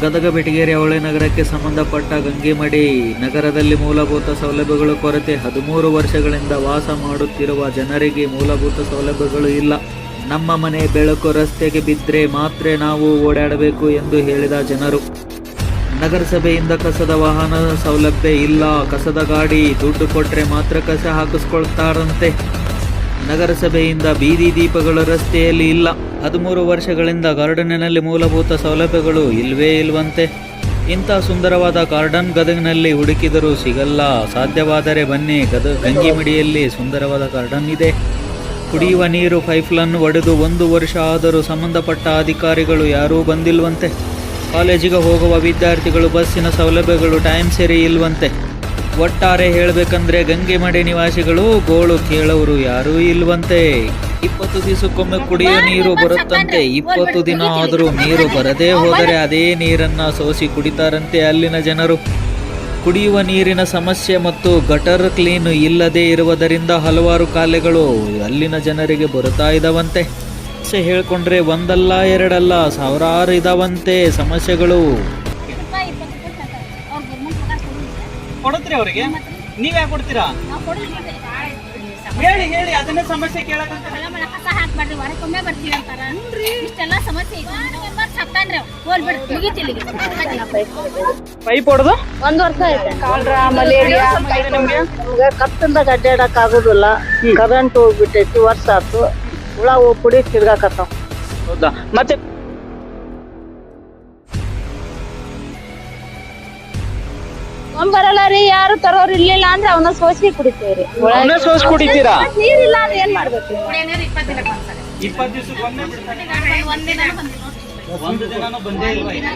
ಗದಗ ಬೆಟಗೇರಿ ಅವಳಿ ನಗರಕ್ಕೆ ಸಂಬಂಧಪಟ್ಟ ಗಂಗಿಮಡಿ ನಗರದಲ್ಲಿ ಮೂಲಭೂತ ಸೌಲಭ್ಯಗಳ ಕೊರತೆ. ಹದಿಮೂರು ವರ್ಷಗಳಿಂದ ವಾಸ ಮಾಡುತ್ತಿರುವ ಜನರಿಗೆ ಮೂಲಭೂತ ಸೌಲಭ್ಯಗಳು ಇಲ್ಲ. ನಮ್ಮ ಮನೆ ಬೆಳಕು ರಸ್ತೆಗೆ ಬಿದ್ದರೆ ಮಾತ್ರ ನಾವು ಓಡಾಡಬೇಕು ಎಂದು ಹೇಳಿದ ಜನರು. ನಗರಸಭೆಯಿಂದ ಕಸದ ವಾಹನ ಸೌಲಭ್ಯ ಇಲ್ಲ. ಕಸದ ಗಾಡಿ ದುಡ್ಡು ಕೊಟ್ಟರೆ ಮಾತ್ರ ಕಸ ಹಾಕಿಸ್ಕೊಳ್ತಾರಂತೆ. ನಗರಸಭೆಯಿಂದ ಬೀದಿ ದೀಪಗಳು ರಸ್ತೆಯಲ್ಲಿ ಇಲ್ಲ. ಹದಿಮೂರು ವರ್ಷಗಳಿಂದ ಗಾರ್ಡನ್ನಲ್ಲಿ ಮೂಲಭೂತ ಸೌಲಭ್ಯಗಳು ಇಲ್ವೇ ಇಲ್ವಂತೆ. ಇಂಥ ಸುಂದರವಾದ ಗಾರ್ಡನ್ ಗದಗಿನಲ್ಲಿ ಹುಡುಕಿದರೂ ಸಿಗಲ್ಲ. ಸಾಧ್ಯವಾದರೆ ಬನ್ನಿ ಗದಗ ಗಂಗಿಮಿಡಿಯಲ್ಲಿ ಸುಂದರವಾದ ಗಾರ್ಡನ್ ಇದೆ. ಕುಡಿಯುವ ನೀರು ಪೈಪ್ಲನ್ನು ಒಡೆದು ಒಂದು ವರ್ಷ ಆದರೂ ಸಂಬಂಧಪಟ್ಟ ಅಧಿಕಾರಿಗಳು ಯಾರೂ ಬಂದಿಲ್ವಂತೆ. ಕಾಲೇಜಿಗೆ ಹೋಗುವ ವಿದ್ಯಾರ್ಥಿಗಳು ಬಸ್ಸಿನ ಸೌಲಭ್ಯಗಳು ಟೈಮ್ ಸೇರಿ ಇಲ್ವಂತೆ. ಒಟ್ಟಾರೆ ಹೇಳಬೇಕಂದ್ರೆ ಗಂಗೆಮಡೆ ನಿವಾಸಿಗಳು ಗೋಳು ಕೇಳೋರು ಯಾರೂ ಇಲ್ವಂತೆ. ಇಪ್ಪತ್ತು ದಿವಸಕ್ಕೊಮ್ಮೆ ಕುಡಿಯೋ ನೀರು ಬರುತ್ತಂತೆ. ಇಪ್ಪತ್ತು ದಿನ ಆದರೂ ನೀರು ಬರದೇ ಹೋದರೆ ಅದೇ ನೀರನ್ನ ಸೋಸಿ ಕುಡಿತಾರಂತೆ ಅಲ್ಲಿನ ಜನರು. ಕುಡಿಯುವ ನೀರಿನ ಸಮಸ್ಯೆ ಮತ್ತು ಗಟರ್ ಕ್ಲೀನ್ ಇಲ್ಲದೆ ಇರುವುದರಿಂದ ಹಲವಾರು ಕಾಲೆಗಳು ಅಲ್ಲಿನ ಜನರಿಗೆ ಬರುತ್ತಾ ಇದಾವಂತೆ. ಸಮಸ್ಯೆ ಹೇಳ್ಕೊಂಡ್ರೆ ಒಂದಲ್ಲ ಎರಡಲ್ಲ ಸಾವಿರಾರು ಇದಾವಂತೆ ಸಮಸ್ಯೆಗಳು. ಕೊಡತ್ರಿ ಅವರಿಗೆ? ನೀವ್ ಯಾಕೆ ಕೊಡ್ತೀರಾ? ಹೇಳಿ ಹೇಳಿ ಅದನ್ನೇ ಸಮಸ್ಯೆ ಕಸ ಹಾಕ್ಬಾರ್ದು ವಾರಕ್ಕೊಮ್ಮೆ ಬರ್ತೀವಿ ಅಂತಾರ. ಇಷ್ಟೆಲ್ಲ ಸತ್ತಾನ್ರಿ ಪೈಪ್ ಹೊಡೆದು? ಒಂದ್ ವರ್ಷ ಆಯ್ತು. ಕಾಲ್ರ ಮಲೇರಿಯಾ ನಮ್ಗೆ? ಕತ್ತಿಂದಾಗ ಅಡ್ಡಾಡಕ್ ಆಗುದಿಲ್ಲ. ಕರೆಂಟ್ ಹೋಗ್ಬಿಟ್ಟೈತಿ ವರ್ಷ ಆತು. ಹುಳ ಹೋಗ್ಬಿಡಿ ಪುಡಿ ತಿರ್ಗಾಕತ್ತಾವ. ಹೌದಾ? ಮತ್ತೆ ಬರಲ್ಲ ರೀ ಯಾರು ತರೋರ್ ಇರ್ಲಿಲ್ಲ ಅಂದ್ರೆ ಅವನ ಸೋಸಿ ಕುಡಿತೇವ್ರಿ. ಅವನ್ನೇ ಸೋಸ್ ಕುಡಿತೀರಾ? ನೀರಿಲ್ಲ ಅಂದ್ರೆ ಏನ್ ಮಾಡ್ಬೇಕು ಇಪ್ಪತ್ತು ದಿವಸಕ್ಕೊಮ್ಮೆ ಬಿಡ್ತಾರೆ. ಒಂದಿನ ಬಂದಿಲ್ಲ ಒಂದು ದಿನಾನು ಬಂದೇ ಇಲ್ವಾ ಇಲ್ಲಿ?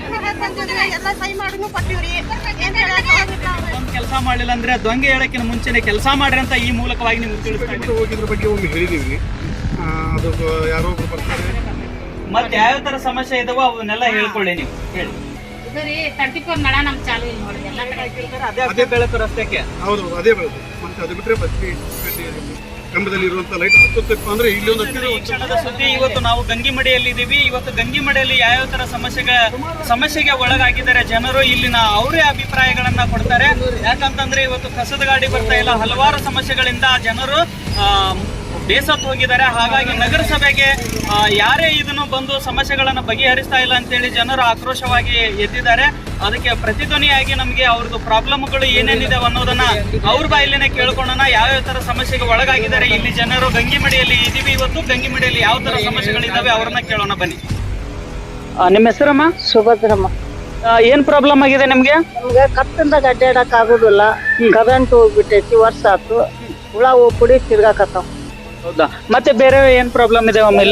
ಒಂದ್ ಕೆಲಸ ಮಾಡಿಲ್ಲ ಅಂದ್ರೆ ದೊಂಗೆ ಹೇಳಕ್ಕಿಂತ ಮುಂಚೆನೆ ಕೆಲಸ ಮಾಡ್ರಿ ಅಂತ ಈ ಮೂಲಕವಾಗಿ ನಿಮ್ಗೆ ತಿಳಿಸ್ತಾ ಇದ್ದೀನಿ. ಹೋಗಿದ್ರ ಬಗ್ಗೆ ಒಮ್ಮೆ ಹೇಳಿದೀವಿ ಆ, ಅದು ಯಾರೋ ಒಬ್ರು ಬರ್ತಾರೆ. ಮತ್ತೆ ಯಾವ ತರ ಸಮಸ್ಯೆ ಇದಾವೋ ಅವನ್ನೆಲ್ಲ ಹೇಳ್ಕೊಳ್ಳಿ ನೀವು. ಹೇಳಿ. ರೀ ತರ್ಟಿ ಫೋರ್ ನಳ ನಮ್ ಚಾಲು ಇಲ್ಲ ನೋಡ್ರಿ ಎಲ್ಲ ಕಡೆ ಅದೇ ಅದೇ ಬೆಳಕು ರಸ್ತೆಗೆ ಹೌದು ಅದೇ ಬೆಳಕು ಮತ್ತೆ ಅದು ಬಿಟ್ರೆ ಬತ್ತಿ ಕಂಬದಲ್ಲಿ ಇರುವಂತ ಲೈಟ್ ಹತ್ತುತ್ತಪ್ಪ ಅಂದ್ರೆ ಇಲ್ಲಿ ಒಂದು ಹತ್ತಿರ ಈ ಕ್ಷಣದ ಸುದ್ದಿ ಇವತ್ತು ನಾವು ಗಂಗಿಮಡಿಯಲ್ಲಿ ಇದೀವಿ. ಇವತ್ತು ಗಂಗಿಮಡಿಯಲ್ಲಿ ಯಾವ್ಯಾವ ತರ ಸಮಸ್ಯೆಗೆ ಸಮಸ್ಯೆಗೆ ಒಳಗಾಗಿದ್ದಾರೆ ಜನರು ಇಲ್ಲಿನ ಅವರೇ ಅಭಿಪ್ರಾಯಗಳನ್ನ ಕೊಡ್ತಾರೆ. ಯಾಕಂತಂದ್ರೆ ಇವತ್ತು ಕಸದ ಗಾಡಿ ಬರ್ತಾ ಇಲ್ಲ. ಹಲವಾರು ಸಮಸ್ಯೆಗಳಿಂದ ಜನರು ಬೇಸತ್ತು ಹೋಗಿದ್ದಾರೆ. ಹಾಗಾಗಿ ನಗರಸಭೆಗೆ ಯಾರೇ ಇದನ್ನು ಬಂದು ಸಮಸ್ಯೆಗಳನ್ನು ಬಗೆಹರಿಸ್ತಾ ಇಲ್ಲ ಅಂತೇಳಿ ಜನರು ಆಕ್ರೋಶವಾಗಿ ಎದ್ದಿದ್ದಾರೆ. ಅದಕ್ಕೆ ಪ್ರತಿಧ್ವನಿಯಾಗಿ ನಮಗೆ ಅವ್ರದ್ದು ಪ್ರಾಬ್ಲಮ್ಗಳು ಏನೇನಿದೆ ಅನ್ನೋದನ್ನು ಅವ್ರ ಬಾಯಲ್ಲೇನೆ ಕೇಳ್ಕೊಳ್ಳೋಣ ಯಾವ್ಯಾವ ಥರ ಸಮಸ್ಯೆಗೆ ಒಳಗಾಗಿದ್ದಾರೆ ಇಲ್ಲಿ ಜನರು ಗಂಗಿಮಡಿಯಲ್ಲಿ ಇದೀವಿ ಇವತ್ತು ಗಂಗಿಮಡಿಯಲ್ಲಿ ಯಾವ ಥರ ಸಮಸ್ಯೆಗಳಿದ್ದಾವೆ ಅವ್ರನ್ನ ಕೇಳೋಣ ಬನ್ನಿ. ನಿಮ್ಮ ಹೆಸರಮ್ಮ? ಸುಭದ್ರಮ್ಮ. ಏನ್ ಪ್ರಾಬ್ಲಮ್ ಆಗಿದೆ ನಿಮ್ಗೆ? ನಮ್ಗೆ ಕತ್ತಿಂದಾಗ ಅಡ್ಡಾಡಕ್ ಆಗುದಿಲ್ಲ. ಕರೆಂಟ್ ಹೋಗ್ಬಿಟ್ಟೈತಿ ವರ್ಷ ಆತು. ಹುಳ ಹೋಗ್ಬಿಡಿ ಪುಡಿ ತಿರ್ಗಾಕತ್ತಾವ. ಹೌದಾ? ಮತ್ತೆ ಬೇರೆ ಏನ್ ಪ್ರಾಬ್ಲಮ್ ಇದೆ ಒಮ್ಮೆ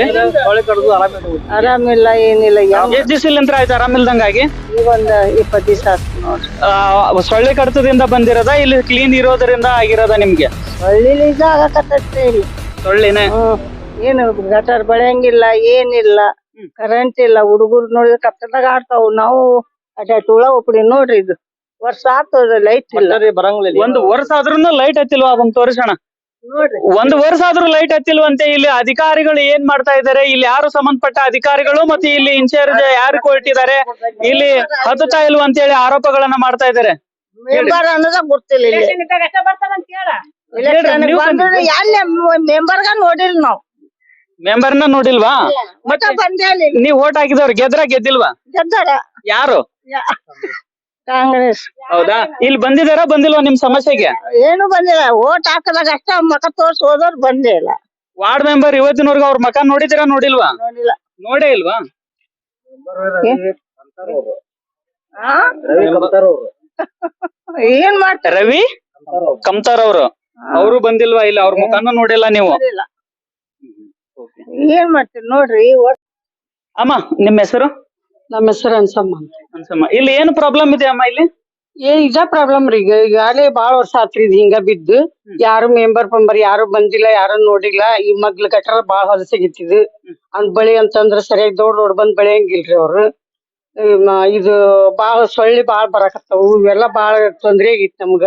ಆರಾಮಿಲ್ಲ ಏನಿಲ್ಲ. ಯಾವ ದಿವಸ ಇಲ್ಲಂತ್ರ ಆಯ್ತು? ಆರಾಮಿಲ್ದಂಗಾಗಿ? ಈಗ ಒಂದ್ ಇಪ್ಪತ್ ದಿವಸ ಆಗ್ತದೆ ನೋಡ್ರಿ ಆ, ಸೊಳ್ಳೆ ಕಡತದಿಂದ ಬಂದಿರೋದ? ಇಲ್ಲಿ ಕ್ಲೀನ್ ಇರೋದ್ರಿಂದ ಆಗಿರೋದ ನಿಮ್ಗೆ? ಹಳ್ಳಿಲಿ ಇದು ಆಗಕತ್ತೈತೆ ಇಲ್ಲಿ. ಸೊಳ್ಳೆನೆ? ಹ್ಮ್. ಏನು ಗಟರ್ ಬೆಳೆಯಂಗಿಲ್ಲ ಏನಿಲ್ಲ. ಕರೆಂಟ್ ಇಲ್ಲ. ಹುಡುಗರು ನೋಡಿದ್ರೆ ಕತ್ತದಾಗ ಆಡ್ತಾವು. ನಾವು ಅಟ್ಯಾಟ್ ಹುಳ ಒಪ್ಪಡಿ ನೋಡ್ರಿ ಇದು. ವರ್ಷ ಆಗ್ತದ ಲೈಟ್ ಇಲ್ಲ. ಬರಂಗಿಲ್ಲ ಒಂದು ವರ್ಷ ಆದ್ರೂ ಲೈಟ್ ಹತ್ತಿಲ್ವಾ ಅದನ್ನ ತೋರಿಸೋಣ. ಒಂದು ವರ್ಷ ಆದ್ರೂ ಲೈಟ್ ಹತ್ತಿಲ್ವಂತೆ ಇಲ್ಲಿ ಅಧಿಕಾರಿಗಳು ಏನ್ ಮಾಡ್ತಾ ಇದಾರೆ ಇಲ್ಲಿ ಯಾರು ಸಂಬಂಧಪಟ್ಟ ಅಧಿಕಾರಿಗಳು ಮತ್ತೆ ಇಲ್ಲಿ ಇನ್ಚಾರ್ಜ್ ಯಾರು ಕೊಟ್ಟಿದ್ದಾರೆ? ಇಲ್ಲಿ ಹತ್ತುತ್ತಾ ಇಲ್ವಾ ಅಂತ ಹೇಳಿ ಆರೋಪಗಳನ್ನ ಮಾಡ್ತಾ ಇದ್ದಾರೆ. ಮೆಂಬರ್ ಅನ್ನೋದ ಗೊತ್ತಿಲ್ಲ ಇಲ್ಲಿ. ಎಲೆಕ್ಷನ್ ನೀವು ನಾವು. ಮೆಂಬರ್ನ ನೋಡಿಲ್ವಾ? ಮತ್ತೆ ನೀವ್ ಓಟ್ ಹಾಕಿದವ್ರು ಗೆದ್ರ ಗೆದ್ದಿಲ್ವಾ? ಗೆದ್ದಾರ ಯಾರು? ಕಾಂಗ್ರೆಸ್. ಹೌದಾ? ಇಲ್ಲಿ ಬಂದಿದಾರ? ಬಂದಿಲ್ವಾ ನಿಮ್ ಸಮಸ್ಯೆಗೆ? ಏನು ಬಂದಿಲ್ಲ. ಓಟ್ ಹಾಕದಾಗ ಅಷ್ಟ ಮಕ ತೋರ್ಸ್ ಹೋದವ್ರು ಬಂದೇ ಇಲ್ಲ. ವಾರ್ಡ್ ಮೆಂಬರ್ ಇವತ್ತಿನವರೆಗೂ ಅವ್ರ ಮಕ ನೋಡಿದಿರಾ ನೋಡಿಲ್ವಾ? ನೋಡಿಲ್ಲ. ನೋಡೇ ಇಲ್ವಾ? ಆ? ಏನ್ ಮಾಡ್ತ ರವಿ? ಕಮತಾರ್ ಅವರು. ಅವರು ಬಂದಿಲ್ವಾ? ಇಲ್ಲ ಅವ್ರ ಮುಖಾನು ನೋಡಿಲ್ಲ ನೀವು. ಏನ್ ಮಾಡ್ತೀರಿ? ನೋಡ್ರಿ ಅಮ್ಮ ನಿಮ್ ಹೆಸರು? ನಮ್ಮ ಹೆಸರು ಅನ್ಸಮ್ಮ ಅಂತ. ಅನ್ಸಮ್ಮ ಇಲ್ಲಿ ಏನು ಪ್ರಾಬ್ಲಮ್ ಇದೆ ಅಮ್ಮ ಇಲ್ಲಿ? ಏ ಇದ ಪ್ರಾಬ್ಲಮ್ ರೀ ಈಗ ಈಗಾಗಲೇ ಬಾಳ ವರ್ಷ ಆತ್ರಿ ಇದು ಹಿಂಗ ಬಿದ್ದು. ಯಾರು ಮೆಂಬರ್ ಪಂಬರ್ ಯಾರು ಬಂದಿಲ್ಲ ಯಾರು ನೋಡಿಲ್ಲ ಈ ಮಗ್ಲ ಗಟ್ರ ಬಾಳ ಹೊಲಸಾಗಿತ್ತಿದ್ ಅಂದ್ ಬಳಿ ಅಂತಂದ್ರ ಸರಿಯಾಗಿ ದೌಡ್ ನೋಡ್ ಬಂದ್ ಬೆಳೆಯಂಗಿಲ್ರಿ ಅವ್ರು. ಇದು ಬಾಳ ಸೊಳ್ಳಿ ಬಾಳ ಬರಾಕತ್ತಾವು ಇವೆಲ್ಲ ಬಾಳ ತೊಂದ್ರೆ ಆಗಿತ್ತು ನಮ್ಗ.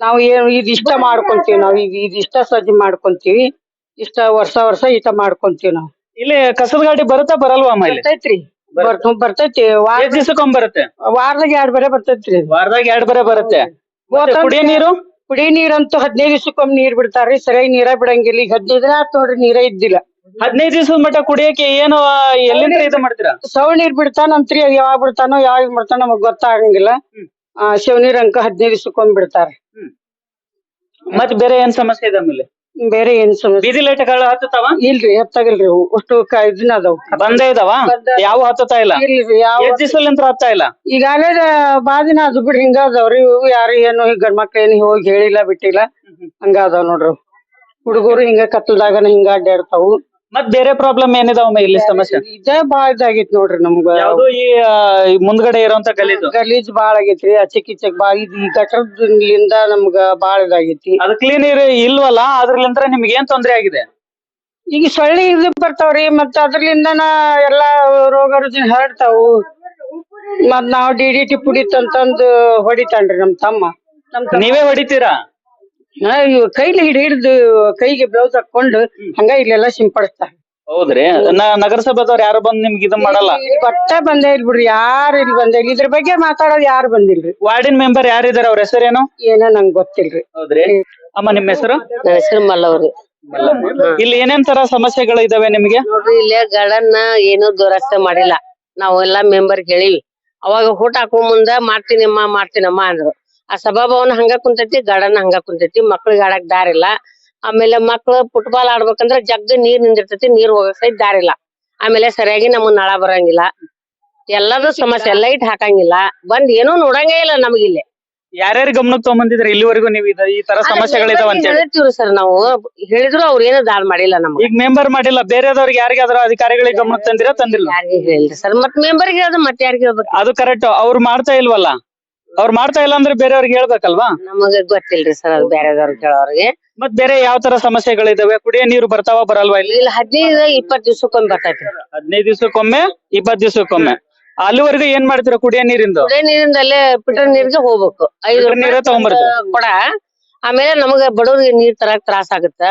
ನಾವ್ ಏನ್ ಇದ್ ಇಷ್ಟ ಮಾಡ್ಕೊಂತೀವಿ ನಾವ್ ಈಗ ಇದ್ ಇಷ್ಟ ಸಜ್ಜಿ ಮಾಡ್ಕೊಂತೀವಿ ಇಷ್ಟ ವರ್ಷ ವರ್ಷ ಈತ ಮಾಡ್ಕೊಂತೀವಿ ನಾವ್. ಇಲ್ಲಿ ಕಸದ ಗಾಡಿ ಬರುತ್ತಾ ಬರಲ್ವಾ ಅಮ್ಮ ಇಲ್ಲಿ? ಬರ್ತೈತ್ರಿ. ಬರ್ತ ಬರ್ತೈತಿ ವಾರ ಎಷ್ಟ್ ದಿವ್ಸಕ್ಕೊಮ್ಮೆ ಬರುತ್ತೆ? ವಾರದಾಗ ಎರಡ್ ಬರೇ ಬರ್ತೈತ್ರಿ ವಾರದಾಗ ಎರಡ್ ಬರೇ ಬರುತ್ತೆ? ಮತ್ತೆ ಕುಡಿಯೋ ನೀರು? ಕುಡಿ ನೀರಂತೂ ಹದಿನೈದು ದಿವಸಕ್ಕೊಮ್ಮೆ ನೀರ್ ಬಿಡ್ತಾರ್ರಿ ಸರಿಯಾಗಿ ನೀರ ಬಿಡಂಗಿಲ್ಲ. ಈಗ ಹದಿನೈದು ದಿನ ಆತ್ ನೋಡ್ರಿ ನೀರೇ ಇದ್ದಿಲ್ಲ. ಹದಿನೈದು ದಿವಸದ ಮಟ್ಟ ಕುಡಿಯಕ್ಕೆ ಏನು ಎಲ್ಲಿಂದ ಇದು ಮಾಡ್ತೀರಾ? ಸವ್ ನೀರ್ ಬಿಡ್ತಾನಂತ್ರಿ ಅದ್ ಯಾವಾಗ ಬಿಡ್ತಾನೋ ಯಾವಾಗ ಬಿಡ್ತಾನೋ ನಮಗ್ ಗೊತ್ತಾಗಂಗಿಲ್ಲ. ಆ ಶಿವನೀರ್ ಅಂಕ ಹದಿನೈದು ದಿವ್ಸಕ್ಕೊಮ್ಮೆ ಬಿಡ್ತಾರ. ಮತ್ ಬೇರೆ ಏನ್ ಸಮಸ್ಯೆ ಇದೆ ಆಮೇಲೆ? ಬೇರೆ ಏನ್ ಸಮಸ್ಯೆ? ಬೀದಿ ಲೈಟ್ಗಳು ಹತ್ತತಾವ ಇಲ್ರಿ ಹತ್ತಾಗಿಲ್ರಿ ಅವು. ಅಷ್ಟು ಕ- ಇದನ್ನ ಅದಾವ. ಬಂದೇ ಇದಾವ? ಯಾವ ಹತ್ತತಾ ಇಲ್ಲ? ಇಲ್ರಿ ಯಾವ ಎಷ್ಟ್ ದಿವಸಲಿಂತ್ರ ಹತ್ತಾ ಇಲ್ಲ? ಈಗಾಗಲೇ ಬಾ ದಿನ ಅದು ಬಿಡ್ರಿ ಹಿಂಗ ಅದಾವ್ರಿ. ಇವು ಯಾರು ಏನು ಈಗ ಗಂಡ್ ಮಕ್ಳ ಏನು ಹೋಗಿ ಹೇಳಿಲ್ಲ ಬಿಟ್ಟಿಲ್ಲ. ಹಂಗ ಅದಾವ್ ನೋಡ್ರಿ ಹುಡುಗರು ಹಿಂಗ ಕತ್ತಲ್ದಾಗನ ಹಿಂಗ ಅಡ್ಡಾಡ್ತಾವು. ಮತ್ ಬೇರೆ ಪ್ರಾಬ್ಲಮ್ ಏನಿದಾವ ಇಲ್ಲಿ ಸಮಸ್ಯೆ? ಇದೇ ಬಾಳ ಇದಾಗೈತಿ ನೋಡ್ರಿ ನಮ್ಗ. ಯಾವ್ದು ಈ ಆ, ಈ ಮುಂದ್ಗಡೆ ಇರುವಂತ ಗಲೀಜು. ಗಲೀಜ್ ಬಾಳ ಆಗೈತ್ರಿ ಅಚಕ್ ಇಚಕ್ ಬಾಳ ಇದ್ ಈ ಗಟರದಿಂದ ನಮ್ಗ ಬಾಳ ಇದಾಗೈತಿ ಅದು ಕ್ಲೀನ್ ಇಲ್ವಲ್ಲ ಅದ್ರಲಿಂದ ನಿಮ್ಗೆ ಏನ್ ತೊಂದ್ರೆ ಆಗಿದೆ? ಈಗ ಸೊಳ್ಳಿ ಇದು ಬರ್ತಾವ್ರಿ ಮತ್ತ ಅದ್ರಲಿಂದನ ಎಲ್ಲಾ ರೋಗ ರುಜಿನ ಹರಡ್ತಾವು. ಮತ್ ನಾವ್ ಡಿ ಡಿ ಟಿ ಪುಡಿ ತಂತಂದು ಹೊಡಿತಾನ್ರಿ ನಮ್ ತಮ್ಮ. ನಮ್ ತಮ್ಮ. ನೀವೇ ಹೊಡಿತೀರಾ? ನಾ ಇವ್ ಕೈಲಿ ಹಿಡಿ ಹಿಡಿದು ಕೈಗೆ ಬ್ಲೌಸ್ ಹಾಕೊಂಡು ಹಂಗ ಇಲ್ಲೆಲ್ಲಾ ಸಿಂಪಡಿಸ್ತಾರ ಹೌದ್ರಿ? ನ- ನಗರಸಭೆದವ್ರು ಯಾರು ಬಂದ್ ನಿಮ್ಗೆ ಇದು ಮಾಡಲ್ಲ? ಬಟ್ಟ ಬಂದೇ ಇಲ್ ಬಿಡ್ರಿ ಯಾರು ಇಲ್ಲಿ ಬಂದೇ ಇಲ್ಲ. ಇದ್ರ ಬಗ್ಗೆ ಮಾತಾಡೋದು ಯಾರು ಬಂದಿಲ್ರಿ? ವಾರ್ಡಿನ್ ಮೆಂಬರ್ ಯಾರಿದಾರೆ? ಅವ್ರ ಹೆಸರೇನು? ಏನೋ ನಂಗ್ ಗೊತ್ತಿಲ್ರಿ. ಹೌದ್ರಿ? ಅಮ್ಮ ನಿಮ್ಮ ಹೆಸರು? ನನ್ನ ಹೆಸರು ಮಲ್ಲವ್ರಿ. ಇಲ್ಲಿ ಏನೇನ್ ತರ ಸಮಸ್ಯೆಗಳು ಇದಾವೆ ನಿಮ್ಗೆ? ನೋಡ್ರಿ ಇಲ್ಲೇ ಗಾರ್ಡನ್ ಏನು ದುರಸ್ತ ಮಾಡಿಲ್ಲ. ನಾವು ಎಲ್ಲಾ ಮೆಂಬರ್ ಹೇಳಿವಿ. ಅವಾಗ ಊಟ ಹಾಕೋ ಮುಂದ ಮಾಡ್ತೀನಮ್ಮ ಮಾಡ್ತೀನಮ್ಮ ಅಂದ್ರು. ಆ ಸಭಾಭವನ ಹಂಗ ಕುಂತೈತಿ ಗಾರ್ಡನ್ ಹಂಗ ಕುಂತೈತಿ ಮಕ್ಕಳಿಗೆ ಆಡಕ್ ದಾರಿ ಇಲ್ಲ. ಆಮೇಲೆ ಮಕ್ಕಳು ಫುಟ್ಬಾಲ್ ಆಡ್ಬೇಕಂದ್ರ ಜಗ್ಗ ನೀರ್ ನಿಂದಿರ್ತೈತಿ ನೀರ್ ಹೋಗಕ್ಕೆ ದಾರಿ ಇಲ್ಲ. ಆಮೇಲೆ ಸರಿಯಾಗಿ ನಮಗ್ ನಳ ಬರಂಗಿಲ್ಲ. ಎಲ್ಲದೂ ಸಮಸ್ಯೆ ಲೈಟ್ ಹಾಕಂಗಿಲ್ಲ. ಬಂದ್ ಏನೂ ನೋಡಂಗೇ ಇಲ್ಲ ನಮಗಿಲ್ಲಿ ಯಾರ್ಯಾರ ಗಮನಕ್ಕೆ ತಗೊಂಬಂದಿದ್ರೆ ಇಲ್ಲಿವರೆಗೂ ನೀವು ಇದ- ಈ ತರ ಸಮಸ್ಯೆಗಳಿದಾವ ಅಂತ ಹೇಳಿ ಹೇಳ್ತೀವ್ರಿ ಸರ್ ನಾವು. ಹೇಳಿದ್ರು ಅವ್ರ ಏನು ದಾನ್ ಮಾಡಿಲ್ಲ ನಮ್ಗೆ. ಈಗ ಮೆಂಬರ್ ಮಾಡಿಲ್ಲ ಬೇರೆದವ್ರಿಗೆ ಯಾರಿಗಾದ್ರೂ ಅಧಿಕಾರಿಗಳಿಗೆ ಗಮನಕ್ಕೆ ತಂದಿರ ತಂದಿಲ್ಲ? ಯಾರಿಗೆ ಹೇಳಿಲ್ರಿ ಸರ್. ಮತ್ ಮೆಂಬರ್ಗೆ ಅದು ಮತ್ತೆ ಯಾರಿಗೆ ಹೇಳ್ಬೇಕು? ಅದು ಕರೆಕ್ಟ್ ಅವ್ರು ಮಾಡ್ತಾ ಇಲ್ವಲ್ಲ? ಅವ್ರು ಮಾಡ್ತಾ ಇಲ್ಲ ಅಂದ್ರೆ ಬೇರೆಯವ್ರಿಗೆ ಹೇಳ್ಬೇಕಲ್ವಾ? ನಮಗ ಗೊತ್ತಿಲ್ರಿ ಸರ್ ಅದು ಬೇರೆದವ್ರು ಕೇಳೋರಿಗೆ. ಮತ್ ಬೇರೆ ಯಾವ ತರ ಸಮಸ್ಯೆಗಳಿದಾವೆ? ಕುಡಿಯೋ ನೀರು ಬರ್ತಾವ ಬರಲ್ವಾ ಇಲ್ಲಿ? ಇಲ್ಲಿ ಹದಿನೈದು ಇಪ್ಪತ್ ದಿವ್ಸಕ್ಕೊಮ್ಮೆ ಬರ್ತೈತಿ. ಹದಿನೈದು ದಿವಸಕ್ಕೊಮ್ಮೆ ಇಪ್ಪತ್ ದಿವಸಕ್ಕೊಮ್ಮೆ. ಅಲ್ಲಿವರೆಗೂ ಏನ್ ಮಾಡ್ತೀರಾ ಕುಡಿಯೋ ನೀರಿಂದ? ಕುಡಿಯೋ ನೀರಿಂದ ಅಲ್ಲೇ ಫಿಲ್ಟರ್ ನೀರಿಗೆ ಹೋಗ್ಬೇಕು. ಐದು ರೂಪಾಯಿ ನೀರೇ ತಗೊಂಬರ್ತೀರ? ಕೊಡ. ಆಮೇಲೆ ನಮಗ ಬಡವ್ರಿಗೆ ನೀರ್ ತರಕ್ ತ್ರಾಸ ಆಗುತ್ತ.